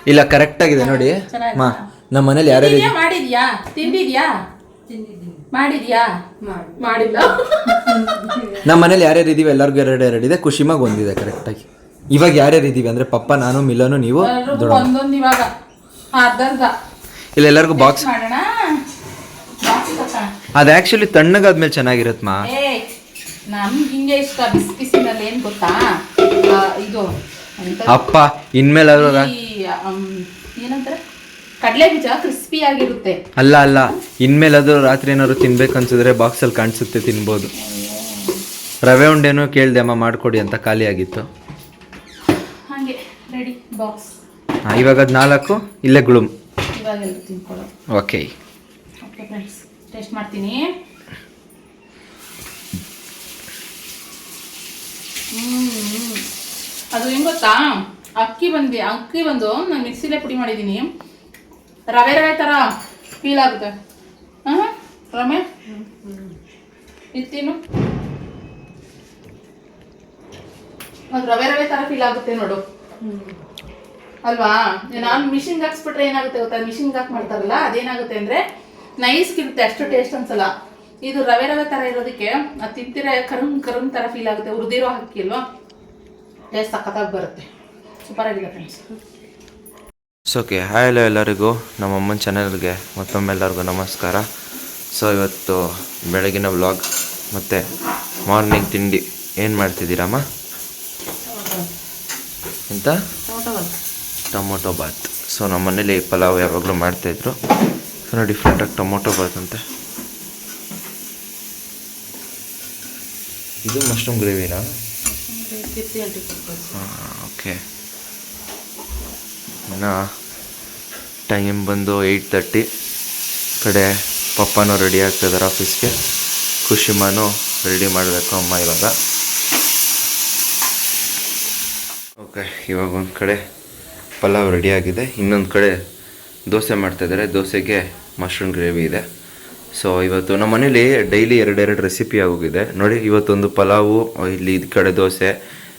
ಇಲ್ಲ ಕರೆಕ್ಟ್ ಆಗಿದೆ ನೋಡಿ. ಮಾ ನಮ್ಮ ಮನೇಲಿ ಯಾರ್ಯಾರು ತಿಂದಿದ್ಯಾ ಮಾಡಿದ್ಯಾ? ತಿಂದಿದ್ಯಾ ಮಾಡಿದ್ಯಾ? ಮಾಡಿಲ್ಲ. ನಮ್ಮ ಮನೇಲಿ ಯಾರ್ಯಾರು ಇದೀವಿ ಎಲ್ಲರಿಗೂ ಎರಡು ಎರಡು ಇದೆ. ಖುಷಿಮಾಗ್ ಒಂದಿದೆ ಕರೆಕ್ಟಾಗಿ ಇವಾಗ ಯಾರ್ಯಾರು ಇದೀವಿ ಅಂದ್ರೆ ಪಪ್ಪ ನಾನು ಮಿಲನು ನೀವು ಎಲ್ರಿಗೂ ಒಂದೊಂದು ಇವಾಗ. ಅರ್ಧ ಅರ್ಧ ಇಲ್ಲ ಎಲ್ಲರಿಗೂ ಬಾಕ್ಸ್ ಮಾಡೋಣ? ಬಾಕ್ಸ್ ತಗೋಣ. ಅದು ಆ್ಯಕ್ಚುಲಿ ತಣ್ಣಗಾದ್ಮೇಲೆ ಚೆನ್ನಾಗಿರತ್ಮಾ ಏ ನಮ್ಗೆ ಹಿಂಗೆ ಇಷ್ಟ ಬಿಸಿ ಬಿಸಿನಲ್ಲಿ ಏನು ಗೊತ್ತಾ? ಆ, ಇದು ಎಂತ? ಅಪ್ಪ ಇನ್ಮೇಲೆ ಈ, ಏನಂತಾರೆ? ಕಡಲೆ ಬೀಜ ಕ್ರಿಸ್ಪಿ ಆಗಿರುತ್ತೆ. ಅಲ್ಲ ಅಲ್ಲ. ಅದು ರಾತ್ರಿ ಏನಾದ್ರು ತಿನ್ಬೇಕು ಅನ್ಸಿದ್ರೆ ಬಾಕ್ಸಲ್ಲಿ ಕಾಣಿಸುತ್ತೆ ತಿನ್ಬೋದು. ರವೆ ಉಂಡೆನೂ ಕೇಳಿದೆ ಅಮ್ಮ ಮಾಡಿಕೊಡಿ ಅಂತ ಖಾಲಿ ಆಗಿತ್ತು. ಹಾಗೆ ರೆಡಿ ಬಾಕ್ಸ್ ಹಾ, ಇವಾಗ ಅದು ನಾಲ್ಕು ಇಲ್ಲೇ ಗುಳುಮ್ ಇವಾಗೆಲ್ಲ ತಿನ್ಕೊಳ್ಳೋ ಓಕೆ ಓಕೆ ಫ್ರೆಂಡ್ಸ್ ಟೇಸ್ಟ್ ಮಾಡ್ತೀನಿ. ಹ್ಮ್. ಅದು ಹೆಂಗ್ ಗೊತ್ತಾ? ಅಕ್ಕಿ ಬಂದು ಅಕ್ಕಿ ಬಂದು ನಾನು ಮಿಕ್ಸಿಲೇ ಪುಡಿ ಮಾಡಿದ್ದೀನಿ ರವೆ ರವೆ ಥರ ಫೀಲ್ ಆಗುತ್ತೆ. ಹಾಂ, ರಮೆ? ಇತ್ತೀನು? ಅದು ರವೆ ರವೆ ಥರ ಫೀಲ್ ಆಗುತ್ತೆ ನೋಡು. ಅಲ್ವಾ? ನಾನು ಮಿಷಿನ್ಗೆ ಹಾಕ್ಸ್ಬಿಟ್ರೆ ಏನಾಗುತ್ತೆ ಗೊತ್ತಾ? ಮಿಷಿನ್ಗೆ ಹಾಕಿ ಮಾಡ್ತಾರಲ್ಲ, ಅದೇನಾಗುತ್ತೆ ಅಂದ್ರೆ ನೈಸ್ ಇರುತ್ತೆ ಅಷ್ಟು ಟೇಸ್ಟ್ ಅನ್ಸಲ್ಲ. ಇದು ರವೆ ರವೆ ತರ ಇರೋದಕ್ಕೆ ಅದು ತಿಂತಿರ ಕರುಮ್ ಕರುಮ್ ತರ ಫೀಲ್ ಆಗುತ್ತೆ. ಹುರಿದಿರೋ ಅಕ್ಕಿ ಅಲ್ವಾ? ಟೇಸ್ಟ್ ಸಖತ್ತಾಗಿ ಬರುತ್ತೆ. ಸೂಪರ್ ಆಗಿದೆ friends so okay hi hello ಎಲ್ಲರಿಗೂ. ನಮ್ಮ ಅಮ್ಮನ ಚಾನಲ್ಗೆ ಮತ್ತೊಮ್ಮೆ ಎಲ್ಲರಿಗೂ ನಮಸ್ಕಾರ. ಸೊ ಇವತ್ತು ಬೆಳಗಿನ ವ್ಲಾಗ್ ಮತ್ತು ಮಾರ್ನಿಂಗ್ ತಿಂಡಿ ಏನು ಮಾಡ್ತಿದ್ದೀರಮ್ಮ ಎಂತ? ಟೊಮೊಟೊ ಬಾತ್. ಸೊ ನಮ್ಮ ಮನೇಲಿ ಪಲಾವ್ ಯಾವಾಗಲೂ ಮಾಡ್ತಾಯಿದ್ರು ಸೊ ಡಿಫ್ರೆಂಟಾಗಿ ಟೊಮೊಟೊ ಬಾತ್ ಅಂತ. ಇದು ಮಶ್ರೂಮ್ ಗ್ರೇವಿನಾ ಓಕೆ ಇನ್ನು ಟೈಮ್ ಬಂದು ಏಯ್ಟ್ ತರ್ಟಿ ಕಡೆ ಪಪ್ಪನೂ ರೆಡಿ ಆಗ್ತಿದ್ದಾರೆ ಆಫೀಸ್ಗೆ ಖುಷಿಮಾನು ರೆಡಿ ಮಾಡಬೇಕು ಅಮ್ಮ ಇವಾಗ. ಓಕೆ ಇವಾಗ ಒಂದು ಕಡೆ ಪಲಾವ್ ರೆಡಿ ಆಗಿದೆ. ಇನ್ನೊಂದು ಕಡೆ ದೋಸೆ ಮಾಡ್ತಾಯಿದ್ದಾರೆ ದೋಸೆಗೆ ಮಶ್ರೂಮ್ ಗ್ರೇವಿ ಇದೆ. ಸೊ ಇವತ್ತು ನಮ್ಮ ಮನೇಲಿ ಡೈಲಿ ಎರಡೆರಡು ರೆಸಿಪಿ ಆಗೋಗಿದೆ. ನೋಡಿ, ಇವತ್ತೊಂದು ಪಲಾವು, ಇಲ್ಲಿ ಇದು ಕಡೆ ದೋಸೆ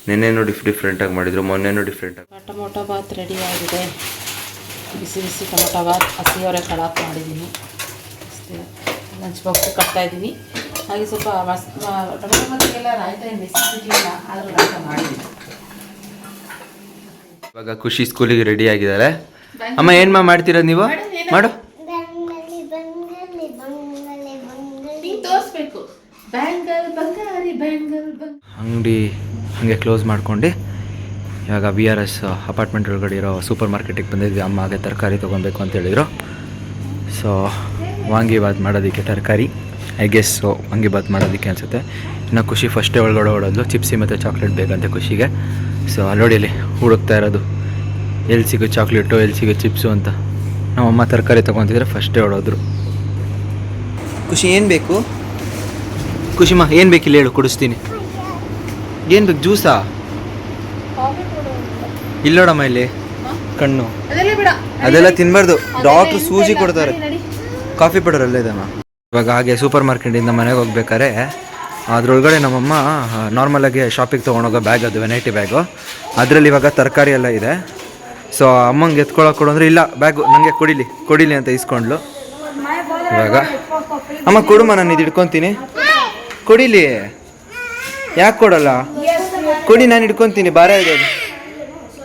ನಿನ್ನೆನೂ ಡಿಫ್ ಡಿಫ್ರೆಂಟಾಗಿ ಮಾಡಿದರು ಮೊನ್ನೆನೂ ಡಿಫ್ರೆಂಟಾಗಿ ಟೊಮೊಟೊ ಬಾತ್ ರೆಡಿ ಆಗಿದೆ. ಬಿಸಿ ಬಿಸಿ ಟೊಮೊಟೊ ಬಾತ್ ಹಸಿಯವರೆ ಕಡಾಕ್ ಮಾಡಿದ್ದೀನಿ. ಲಂಚ್ ಬಾಕ್ಸ್ ಕಟ್ತಾ ಇದ್ದೀನಿ. ಹಾಗೆ ಸ್ವಲ್ಪ ಮಸ್ ಟೊಮೊಟೊ ಬಾತಿಗೆಲ್ಲ ಬಿಸಿ ಏನು ಬಿಸಿಲಿಲ್ಲ ಆದರೂ ರಾಯ್ತ ಮಾಡಿದ್ದೀನಿ. ಇವಾಗ ಖುಷಿ ಸ್ಕೂಲಿಗೆ ರೆಡಿ ಆಗಿದ್ದಾರೆ. ಅಮ್ಮ ಏನ್ಮಾ ಮಾಡ್ತೀರಾ ನೀವು? ಮಾಡು. ಅಂಗಡಿ ಹಾಗೆ ಕ್ಲೋಸ್ ಮಾಡ್ಕೊಂಡು ಇವಾಗ ಬಿ ಆರ್ ಎಸ್ ಅಪಾರ್ಟ್ಮೆಂಟ್ ಒಳಗಡೆ ಇರೋ ಸೂಪರ್ ಮಾರ್ಕೆಟಿಗೆ ಬಂದಿದ್ವಿ. ಅಮ್ಮ ಹಾಗೆ ತರಕಾರಿ ತೊಗೊಬೇಕು ಅಂತ ಹೇಳಿದರು. ಸೊ ವಾಂಗಿಬಾತ್ ಮಾಡೋದಕ್ಕೆ ತರಕಾರಿ ಐ ಗೆಸ್ ಸೊ ವಾಂಗಿಬಾತ್ ಮಾಡೋದಕ್ಕೆ ಅನಿಸುತ್ತೆ. ಇನ್ನು ಖುಷಿ ಫಸ್ಟೇ ಒಳಗಡೆ ಓಡೋದು ಚಿಪ್ಸಿ ಮತ್ತು ಚಾಕ್ಲೇಟ್ ಬೇಕಂತೆ ಖುಷಿಗೆ. ಸೊ ಅಲ್ಲಿ ಹುಡುಕ್ತಾ ಇರೋದು. ಎಲ್ಲಿ ಸಿಗೋ ಚಾಕ್ಲೇಟು ಎಲ್ಲಿ ಸಿಗೋ ಚಿಪ್ಸು ಅಂತ. ನಮ್ಮಮ್ಮ ತರಕಾರಿ ತೊಗೊತಿದ್ರೆ ಫಸ್ಟೇ ಓಡೋದ್ರು. ಖುಷಿ ಏನು ಬೇಕು? ಖುಷಿಮ್ಮ ಏನು ಬೇಕಿಲ್ಲ ಹೇಳು ಕೊಡಿಸ್ತೀನಿ. ಏನು ಬೇಕು ಜ್ಯೂಸಾ ಇಲ್ಲೋಡಮ್ಮ ಇಲ್ಲಿ ಕಣ್ಣು. ಅದೆಲ್ಲ ತಿನ್ಬಾರ್ದು. ಡಾಕ್ಟ್ರು ಸೂಜಿ ಕೊಡ್ತಾರೆ. ಕಾಫಿ ಪೌಡರ್ ಅಲ್ಲೇ ಇದಮ್ಮ ಇವಾಗ ಹಾಗೆ ಸೂಪರ್ ಮಾರ್ಕೆಟಿಂದ ಮನೆಗೆ ಹೋಗ್ಬೇಕಾರೆ ಅದ್ರೊಳಗಡೆ ನಮ್ಮಮ್ಮ ನಾರ್ಮಲಾಗಿ ಶಾಪಿಗೆ ತೊಗೊಂಡೋಗೋ ಬ್ಯಾಗ್ ಅದು ವೆನೈಟಿ ಬ್ಯಾಗು ಅದರಲ್ಲಿ ಇವಾಗ ತರಕಾರಿ ಎಲ್ಲ ಇದೆ. ಸೊ ಅಮ್ಮಂಗೆ ಎತ್ಕೊಳ್ಳೋಕೆ ಕೊಡು ಅಂದ್ರೆ ಇಲ್ಲ ಬ್ಯಾಗು ನನಗೆ ಕೊಡಿಲಿ ಕೊಡಿಲಿ ಅಂತ ಇಸ್ಕೊಂಡ್ಲು. ಇವಾಗ. ಅಮ್ಮ ಕೊಡುಮ್ಮ ನಾನು ಇದು ಇಟ್ಕೊತೀನಿ. ಕೊಡಿಲಿ. ಯಾಕೆ ಕೊಡಲ್ಲ? ಕೊಡಿ ನಾನು ಇಟ್ಕೊತೀನಿ ಬಾರ ಇದೆ ಅದು.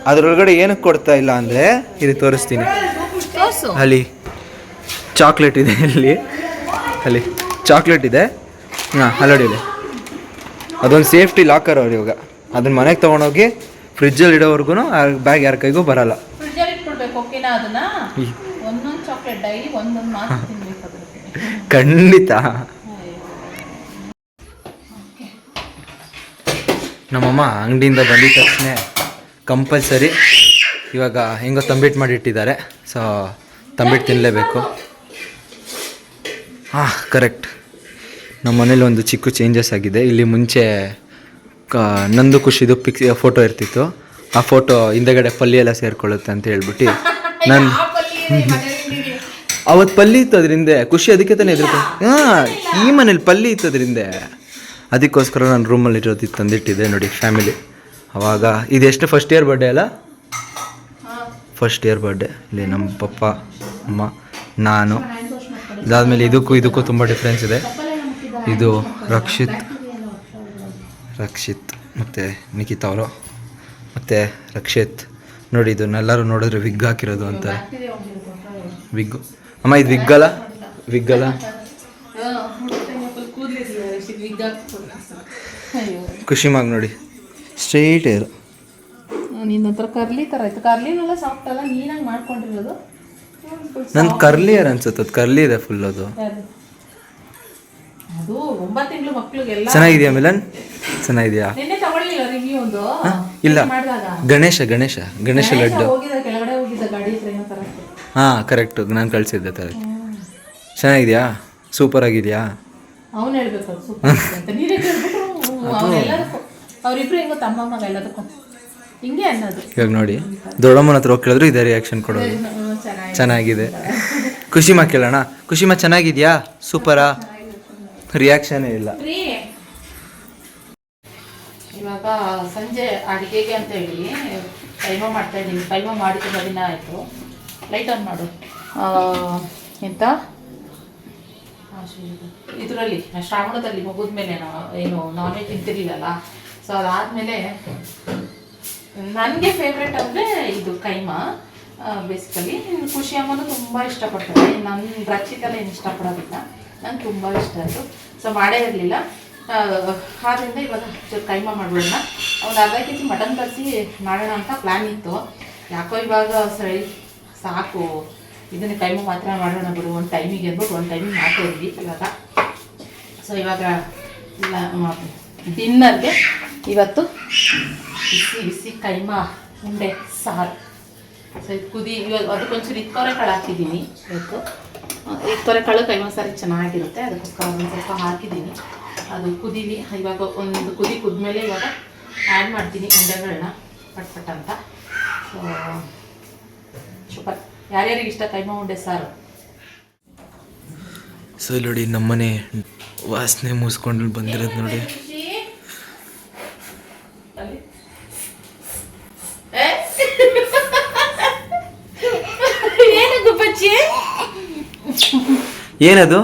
ಅದ್ರೊಳಗಡೆ ಏನಕ್ಕೆ ಕೊಡ್ತಾ ಇಲ್ಲ ಅಂದರೆ ಇಲ್ಲಿ ತೋರಿಸ್ತೀನಿ. ತೋರಿಸು. ಅಲ್ಲಿ ಚಾಕ್ಲೇಟ್ ಇದೆ ಇಲ್ಲಿ. ಅಲ್ಲಿ ಚಾಕ್ಲೇಟ್ ಇದೆ. ಹಾಂ ಇದೆ ಅದೊಂದು ಸೇಫ್ಟಿ ಲಾಕರ್ ಅವ್ರು ಇವಾಗ. ಅದನ್ನ ಮನೆಗೆ ತೊಗೊಂಡೋಗಿ ಫ್ರಿಜ್ಜಲ್ಲಿ ಇಡೋವರೆಗೂ ಆ ಬ್ಯಾಗ್ ಯಾರ ಕೈಗೂ ಬರಲ್ಲ. ಫ್ರಿಜ್ಜಲ್ಲಿ ಇಟ್ಬಿಡ್ಬೇಕು ಓಕೆನಾ ಅದನ್ನ ಈ. ಒಂದೊಂದು ಚಾಕ್ಲೇಟ್ ಡೈಲಿ ಒಂದೊಂದು ಮಾತ್ರ ತಿನ್ಬೇಕು ಅದ್ರಲ್ಲಿ ಖಂಡಿತ ನಮ್ಮಮ್ಮ ಅಂಗಡಿಯಿಂದ ಬಂದಿದ ತಕ್ಷಣ ಕಂಪಲ್ಸರಿ ಇವಾಗ ಹೆಂಗೋ ತಂಬಿಟ್ಟು ಮಾಡಿಟ್ಟಿದ್ದಾರೆ. ಸೊ ತಂಬಿಟ್ಟು ತಿನ್ನಲೇಬೇಕು ಹಾಂ ಕರೆಕ್ಟ್ ನಮ್ಮ ಮನೇಲಿ ಒಂದು ಚಿಕ್ಕ ಚೇಂಜಸ್ ಆಗಿದೆ. ಇಲ್ಲಿ ಮುಂಚೆ ಕ ನಂದು ಖುಷಿದು ಪಿಕ್ ಫೋಟೋ ಇರ್ತಿತ್ತು. ಆ ಫೋಟೋ ಹಿಂದೆಗಡೆ ಪಲ್ಲಿ ಎಲ್ಲ ಸೇರ್ಕೊಳ್ಳುತ್ತೆ ಅಂತ ಹೇಳ್ಬಿಟ್ಟು ನಾನು ಅವತ್ತು ಪಲ್ಲಿ ಇತ್ತು ಅದರಿಂದ. ಖುಷಿ ಅದಕ್ಕೆ ತಾನೇ ಎದುರ್ಕೊಂಡು ಹಾಂ ಈ ಮನೇಲಿ ಪಲ್ಲಿ ಇತ್ತು ಅದರಿಂದ. ಅದಕ್ಕೋಸ್ಕರ ನಾನು ರೂಮಲ್ಲಿ ಇರೋದು ತಂದಿಟ್ಟಿದ್ದೆ ನೋಡಿ ಫ್ಯಾಮಿಲಿ ಅವಾಗ ಇದೆಷ್ಟು ಫಸ್ಟ್ ಇಯರ್ ಬರ್ಡೇ ಅಲ್ಲ? ಫಸ್ಟ್ ಇಯರ್ ಬರ್ಡೇ ಇಲ್ಲಿ ನಮ್ಮ ಪಪ್ಪ ಅಮ್ಮ ನಾನು. ಇದಾದಮೇಲೆ ಇದಕ್ಕೂ ಇದಕ್ಕೂ ತುಂಬ ಡಿಫ್ರೆನ್ಸ್ ಇದೆ. ಇದು ರಕ್ಷಿತ್ ರಕ್ಷಿತ್ ಮತ್ತು ನಿಖಿತ್ ಅವರು ಮತ್ತು ರಕ್ಷಿತ್. ನೋಡಿ ಇದನ್ನೆಲ್ಲರೂ ನೋಡಿದ್ರೆ ವಿಗ್ ಹಾಕಿರೋದು ಅಂತ. ವಿಗ್ಗು ಅಮ್ಮ ಇದು ವಿಗ್ಗಲ್ಲ ವಿಗ್ಗಲ್ಲ ಖುಷಿ ಮಾಗ್ ನೋಡಿ. ಸ್ಟ್ರೈಟ್ ಏರು ನಿನ್ನ ಹತ್ರ ಕರ್ಲಿ ಥರ ಆಯ್ತು ಕರ್ಲಿನೆಲ್ಲ ಸಾಫ್ಟ್ ಅಲ್ಲ ನೀನಾಗಿ ಮಾಡ್ಕೊಂಡಿರೋದು? ನನ್ ಕರ್ಲಿ ಏರ್ ಅನ್ಸುತ್ತೆ. ಅದು ಕರ್ಲಿ ಇದೆ ಫುಲ್ ಅದು? ಅದು ಒಂಬತ್ತು ತಿಂಗಳು ಮಕ್ಳಿಗೆಲ್ಲ ಚೆನ್ನಾಗಿದ್ಯಾ ಮಿಲನ್? ಚೆನ್ನಾಗಿದ್ಯಾ? ನಿನ್ನೆ ತಗೊಳ್ಳಿಲ್ಲ ರಿವ್ಯೂ ಒಂದು. ಇಲ್ಲ. ಗಣೇಶ ಗಣೇಶ. ಗಣೇಶ ಲಡ್ಡು. ಹಾಂ ಕೆಳಗಡೆ ಹೋಗಿದ್ದ ಗಾಡಿ ಹಾ ಕರೆಕ್ಟ್ ನಾನು ಕಳ್ಸಿದ್ದ ತರ ಚೆನ್ನಾಗಿದೆಯಾ? ಸೂಪರ್ ಆಗಿದ್ಯಾ? ಅವನು ಹೇಳ್ಬೇಕು ಅದು ಸೂಪರ್ ಅಂತ. ನೀನೇ ಕೇಳ್ಬಿಟ್ರು. ಅವನೆಲ್ಲದಕ್ಕೂ ಅವ್ರಿಬ್ರು ಹೆಂಗೋ ತಮ್ಮ ಮಗ ಎಲ್ಲದಕ್ಕೂ. ಹಿಂಗೆ ಅನ್ನೋದು. ಇವಾಗ ನೋಡಿ ದೊಡ್ಡಮ್ಮನ ಹತ್ರ ಹೋಗಿ ಕೇಳಿದ್ರು ಇದೇ ರಿಯಾಕ್ಷನ್ ಕೊಡೋದು. ಚೆನ್ನಾಗಿದೆ. ಖುಷಿ ಮಾ ಕೇಳೋಣ. ಖುಷಿ ಮಾ ಚೆನ್ನಾಗಿದ್ಯಾ? ಸೂಪರಾ? ರಿಯಾಕ್ಷನ್ ಇಲ್ಲ. ಇವಾಗ ಸಂಜೆ ಅಡುಗೆಗೆ ಅಂತ ಹೇಳಿ ಕೈಮ ಮಾಡ್ತಾ ಇದ್ದೀನಿ. ಕೈಮ ಮಾಡಿ ತುಂಬ ದಿನ ಆಯಿತು. ಲೈಟ್ ಆನ್ ಮಾಡು. ಎಂತ? ಇದರಲ್ಲಿ, ಶ್ರಾವಣದಲ್ಲಿ ಮೇಲೆ ಏನು ನಾನ್ ವೆಜ್ ತಿಂತಿರ್ಲಿಲ್ಲಲ್ಲ? ಸೊ ಅದಾದಮೇಲೆ, ನನಗೆ ಫೇವ್ರೆಟ್ ಅಂದರೆ ಇದು ಕೈಮಾ. ಬೇಸಿಕಲಿ ಖುಷಿ ಅಮ್ಮನು ತುಂಬ ಇಷ್ಟಪಡ್ತಾರೆ. ನನ್ನ ರಕ್ಷಿತೆಲ್ಲ ಏನು ಇಷ್ಟಪಡೋದಿಲ್ಲ. ನಂಗೆ ತುಂಬ ಇಷ್ಟ ಅದು. ಸೊ ಮಾಡೇ ಇರಲಿಲ್ಲ. ಆದ್ದರಿಂದ ಇವಾಗ ಕೈಮಾ ಮಾಡ್ಬಿಡೋಣ. ಒಂದು ಅರ್ಧ ಕೆ ಮಟನ್ ತರಿಸಿ ಮಾಡೋಣ ಅಂತ ಪ್ಲ್ಯಾನ್ ಇತ್ತು. ಯಾಕೋ ಇವಾಗ ಸರಿ, ಸಾಕು. ಇದನ್ನು ಕೈಮಾ ಮಾತ್ರ ಮಾಡೋಣ ಬಿಡು. ಒಂದು ಟೈಮಿಗೆ ಅಂದ್ಬಿಟ್ಟು ಒಂದು ಟೈಮಿಗೆ ಮಾಡ್ತಾ ಇದ್ವಿ ಇವಾಗ. ಸೊ ಇವಾಗ ಡಿನ್ನರ್ಗೆ ಇವತ್ತು ಬಿಸಿ ಬಿಸಿ ಕೈಮಾ ಉಂಡೆ ಸಾರು. ಸೊ ಇದು ಕುದಿ ಇವಾಗ ಅದಕ್ಕೊಂಚೂರು ಇತ್ಕೊರೆ ಕಾಳು ಹಾಕಿದ್ದೀನಿ ಇವತ್ತು. ಇತ್ಕೊರೆ ಕಾಳು ಕೈಮಾ ಸಾರಿ ಚೆನ್ನಾಗಿರುತ್ತೆ. ಅದಕ್ಕೋಸ್ಕರ ಒಂದು ಸ್ವಲ್ಪ ಹಾಕಿದ್ದೀನಿ. ಅದು ಕುದೀಲಿ ಇವಾಗ ಒಂದು ಕುದಿ ಕುದ್ಮೇಲೆ ಇವಾಗ ಆ್ಯಡ್ ಮಾಡ್ತೀನಿ ಉಂಡೆಗಳನ್ನ ಪಟ್ ಪಟ್ ಅಂತ. ಸೊ ಸೂಪರ್ ಯಾರ್ಯಾರಿಗೆ ಇಷ್ಟ ಕೈಮಾ ಉಂಡೆ ಸಾರು? ಸೊ ಇಲ್ಲಿ ನೋಡಿ ನಮ್ಮನೆ ವಾಸನೆ ಮುಗಿಸ್ಕೊಂಡು ಬಂದಿರೋದು ನೋಡಿ. ಏನದು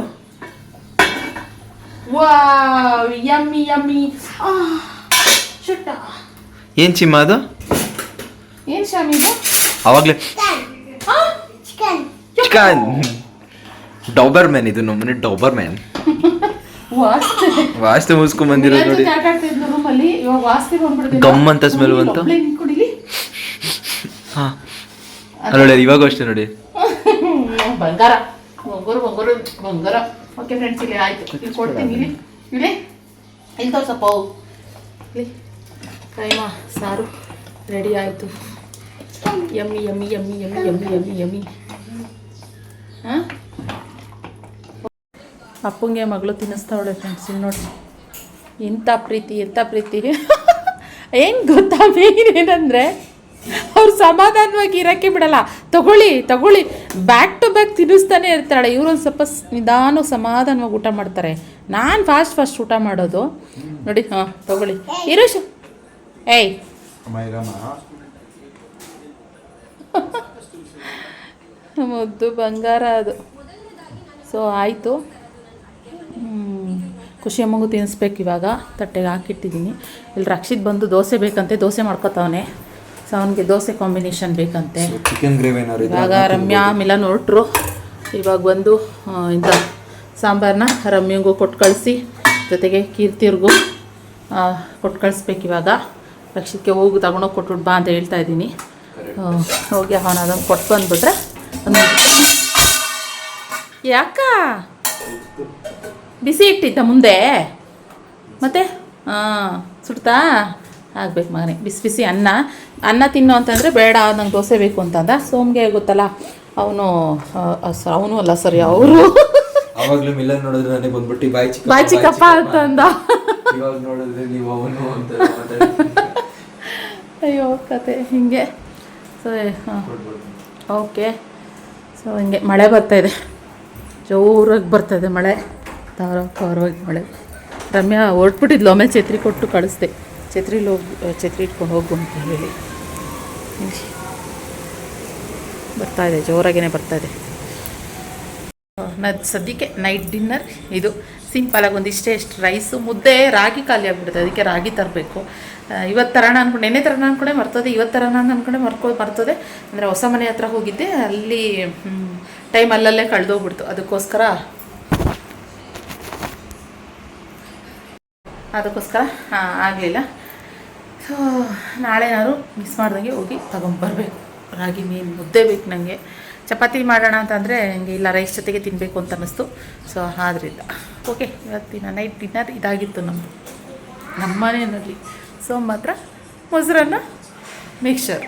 ಏನ್ ಚಿಮ್ಮ ಅದು? ಏನ್ ಶಾಮಿ ಅವಾಗ್ಲೇ ಚಿಕನ್. ಡೌಬರ್ ಮ್ಯಾನ್ ಇದು ನಮ್ಮನೆ ಡೌಬರ್ ಮ್ಯಾನ್ ವಾಸ್ತೆ. ವಾಸ್ತೆ ಮುಗಿಸ್ಕೊಂಡ್ ಬಂದಿರೋದು ನೋಡಿ. ಆಟ ಆಡ್ತಿದ್ಲು ರೂಮಲ್ಲಿ ಇವಾಗ ವಾಸ್ತೆ ಬಂದ್ಬಿಡ್ತೀನಿ ಗಮ್ ಅಂತ ಸ್ಮೆಲ್ ಬಂತು. ಕುಡಿಲಿ? ಹಾ. ನೋಡಿ ಇವಾಗ ಅಷ್ಟೇ ನೋಡಿ. ಬಂಗಾರ. ಬಂಗಾರ ಬಂಗಾರ ಬಂಗಾರ. ಓಕೆ ಫ್ರೆಂಡ್ಸ್ ಇಲ್ಲಿ ಆಯ್ತು. ಇಲ್ಲಿ ಕೊಡ್ತೀನಿ. ಇಲ್ಲಿ ಇಲ್ಲಿ. ಇಲ್ಲಿ ತೋರ್ಸಪ್ಪ ಇಲ್ಲಿ. ಕೈಮಾ ಸಾರು. ರೆಡಿ ಆಯಿತು. Yummy yummy yummy yummy yummy yummy yummy. ಹಾಂ? ಅಪ್ಪಂಗೆ ಮಗಳು ತಿನ್ನಿಸ್ತಾವಳೆ ಫ್ರೆಂಡ್ಸ್ ಇಲ್ಲಿ ನೋಡಿ ಇಂಥ ಪ್ರೀತಿ ಎಂಥ ಪ್ರೀತಿ. ಏನು ಗೊತ್ತಾ ಏನಂದರೆ ಅವ್ರು ಸಮಾಧಾನವಾಗಿ ಇರೋಕ್ಕೆ ಬಿಡಲ್ಲ. ತಗೊಳ್ಳಿ ತಗೊಳ್ಳಿ. ಬ್ಯಾಕ್ ಟು ಬ್ಯಾಕ್ ತಿನ್ನಿಸ್ತಾನೆ ಇರ್ತಾಳೆ. ಇವ್ರೊಂದು ಸ್ವಲ್ಪ ನಿಧಾನ ಸಮಾಧಾನವಾಗಿ ಊಟ ಮಾಡ್ತಾರೆ. ನಾನು ಫಾಸ್ಟ್ ಫಾಸ್ಟ್ ಊಟ ಮಾಡೋದು. ನೋಡಿ ಹಾಂ ತಗೊಳ್ಳಿ. ಇರೋಶ್ ಏಯ್. ಮುದ್ದು ಬಂಗಾರ ಅದು. ಸೊ ಆಯಿತು. ಖುಷಿ ಅಮ್ಮಗೂ ತಿನ್ನಿಸ್ಬೇಕು ಇವಾಗ. ತಟ್ಟೆಗೆ ಹಾಕಿಟ್ಟಿದ್ದೀನಿ. ಇಲ್ಲಿ ರಕ್ಷಿತ್ ಬಂದು ದೋಸೆ ಬೇಕಂತೆ ದೋಸೆ ಮಾಡ್ಕೊತಾವನೆ. ಸೊ ಅವನಿಗೆ ದೋಸೆ ಕಾಂಬಿನೇಷನ್ ಬೇಕಂತೆ. ಚಿಕನ್ ಗ್ರೇವಿ ಇವಾಗ ರಮ್ಯಾ ಮಿಲನ್ ಹೊರಟ್ರು. ಇವಾಗ ಬಂದು ಇಂಥ ಸಾಂಬಾರನ್ನ ರಮ್ಯಂಗೂ ಕೊಟ್ಟು ಕಳಿಸಿ ಜೊತೆಗೆ ಕೀರ್ತಿಯವ್ರಿಗೂ ಕೊಟ್ಟು ಕಳಿಸ್ಬೇಕು ಇವಾಗ. ರಕ್ಷಿತ್ಗೆ ಹೋಗಿ ತಗೊಂಡೋಗಿ ಕೊಟ್ಬಿಟ್ಟು ಬಾ ಅಂತ ಹೇಳ್ತಾ ಇದ್ದೀನಿ. ಹೋಗಿ ಅವನ ಅದನ್ನು ಕೊಟ್ಟು ಬಂದುಬಿಟ್ರೆ ಯಾಕ? ಬಿಸಿ ಇಟ್ಟಿದ್ದ ಮುಂದೆ. ಮತ್ತೆ? ಹಾಂ ಸುಡ್ತಾ? ಆಗ್ಬೇಕು ಮಗನೇ ಬಿಸಿ ಬಿಸಿ ಅನ್ನ. ಅನ್ನ ತಿನ್ನು ಅಂತಂದರೆ ಬೇಡ ನಂಗೆ ದೋಸೆ ಬೇಕು ಅಂತಂದ. ಸೋಮ್ಗೆ ಗೊತ್ತಲ್ಲ ಅವನು ಅವನು ಅಲ್ಲ ಸರಿ ಅವರು. ಅವಾಗಲೂ ಮಿಲನ್ ನೋಡಿದ್ರೆ ನನಗೆ ಬಂದ್ಬಿಟ್ಟು ಬಾಯ್ ಚಿಕ್ಕ ಬಾಯ್ ಚಿಕ್ಕಪ್ಪ ಅಂತಂದ. ಇವಾಗ ನೋಡಿದ್ರೆ ನೀವು ಅವನು ಅಂತ ಅಯ್ಯೋ ಕತೆ ಹಿಂಗೆ. ಸೊ ಹಾಂ. ಓಕೆ ಸೊ ಹಿಂಗೆ ಮಳೆ ಬರ್ತಾ ಇದೆ. ಜೋರಾಗಿ ಬರ್ತಾ ಇದೆ ಮಳೆ. ತಾರ ತಾರವಾಗಿ ಮಳೆ. ರಮ್ಯಾ ಹೊರಟ್ಬಿಟ್ಟಿದ್ಲು ಆಮೇಲೆ ಛತ್ರಿ ಕೊಟ್ಟು ಕಳಿಸ್ದೆ. ಛತ್ರಿಲಿ ಹೋಗಿ ಛತ್ರಿ ಇಟ್ಕೊಂಡು ಹೋಗು ಅಂತ ಹೇಳಿ. ಬರ್ತಾಯಿದೆ ಜೋರಾಗೇ ಬರ್ತಾಯಿದೆ ನಾನು ಸದ್ಯಕ್ಕೆ ನೈಟ್ ಡಿನ್ನರ್ ಇದು. ಸಿಂಪಲಾಗಿ ಒಂದಿಷ್ಟೇ ಎಷ್ಟು ರೈಸು ಮುದ್ದೆ ರಾಗಿ ಖಾಲಿ ಆಗಿಬಿಡುತ್ತೆ ಅದಕ್ಕೆ ರಾಗಿ ತರಬೇಕು. ಇವತ್ತು ತರೋಣ ಅಂದ್ಕೊಂಡು ನೆನ್ನೆ ತರೋಣ ಅಂದ್ಕೊಂಡೆ ಮರ್ತದೆ ಇವತ್ತು ತರೋಣ ಅಂದ್ಕೊಂಡೆ ಮರ್ಕೊ ಬರ್ತದೆ ಅಂದರೆ ಹೊಸ ಮನೆ ಹತ್ರ ಹೋಗಿದ್ದೆ ಅಲ್ಲಿ ಟೈಮ್ ಅಲ್ಲಲ್ಲೇ ಕಳೆದೋಗ್ಬಿಡ್ತು. ಅದಕ್ಕೋಸ್ಕರ ಅದಕ್ಕೋಸ್ಕರ ಆಗಲಿಲ್ಲ. ಸೊ ನಾಳೆ ನಾನು ಮಿಸ್ ಮಾಡ್ದಂಗೆ ಹೋಗಿ ತಗೊಂಬರ್ಬೇಕು ರಾಗಿ ಮೀನು ಮುದ್ದೆ ಬೇಕು ನನಗೆ ಚಪಾತಿ ಮಾಡೋಣ ಅಂತಂದರೆ ನನಗೆ ಇಲ್ಲ ರೈಸ್ ಜೊತೆಗೆ ತಿನ್ನಬೇಕು ಅಂತ ಅನ್ನಿಸ್ತು. ಸೊ ಆದ್ದರಿಂದ ಓಕೆ ಇವತ್ತಿನ ನೈಟ್ ಡಿನ್ನರ್ ಇದಾಗಿತ್ತು ನಮ್ಮದು ನಮ್ಮ ಮನೆಯಲ್ಲಿ ಸೊ ಮಾತ್ರ ಮೊಸರನ್ನ ಮಿಕ್ಸರ್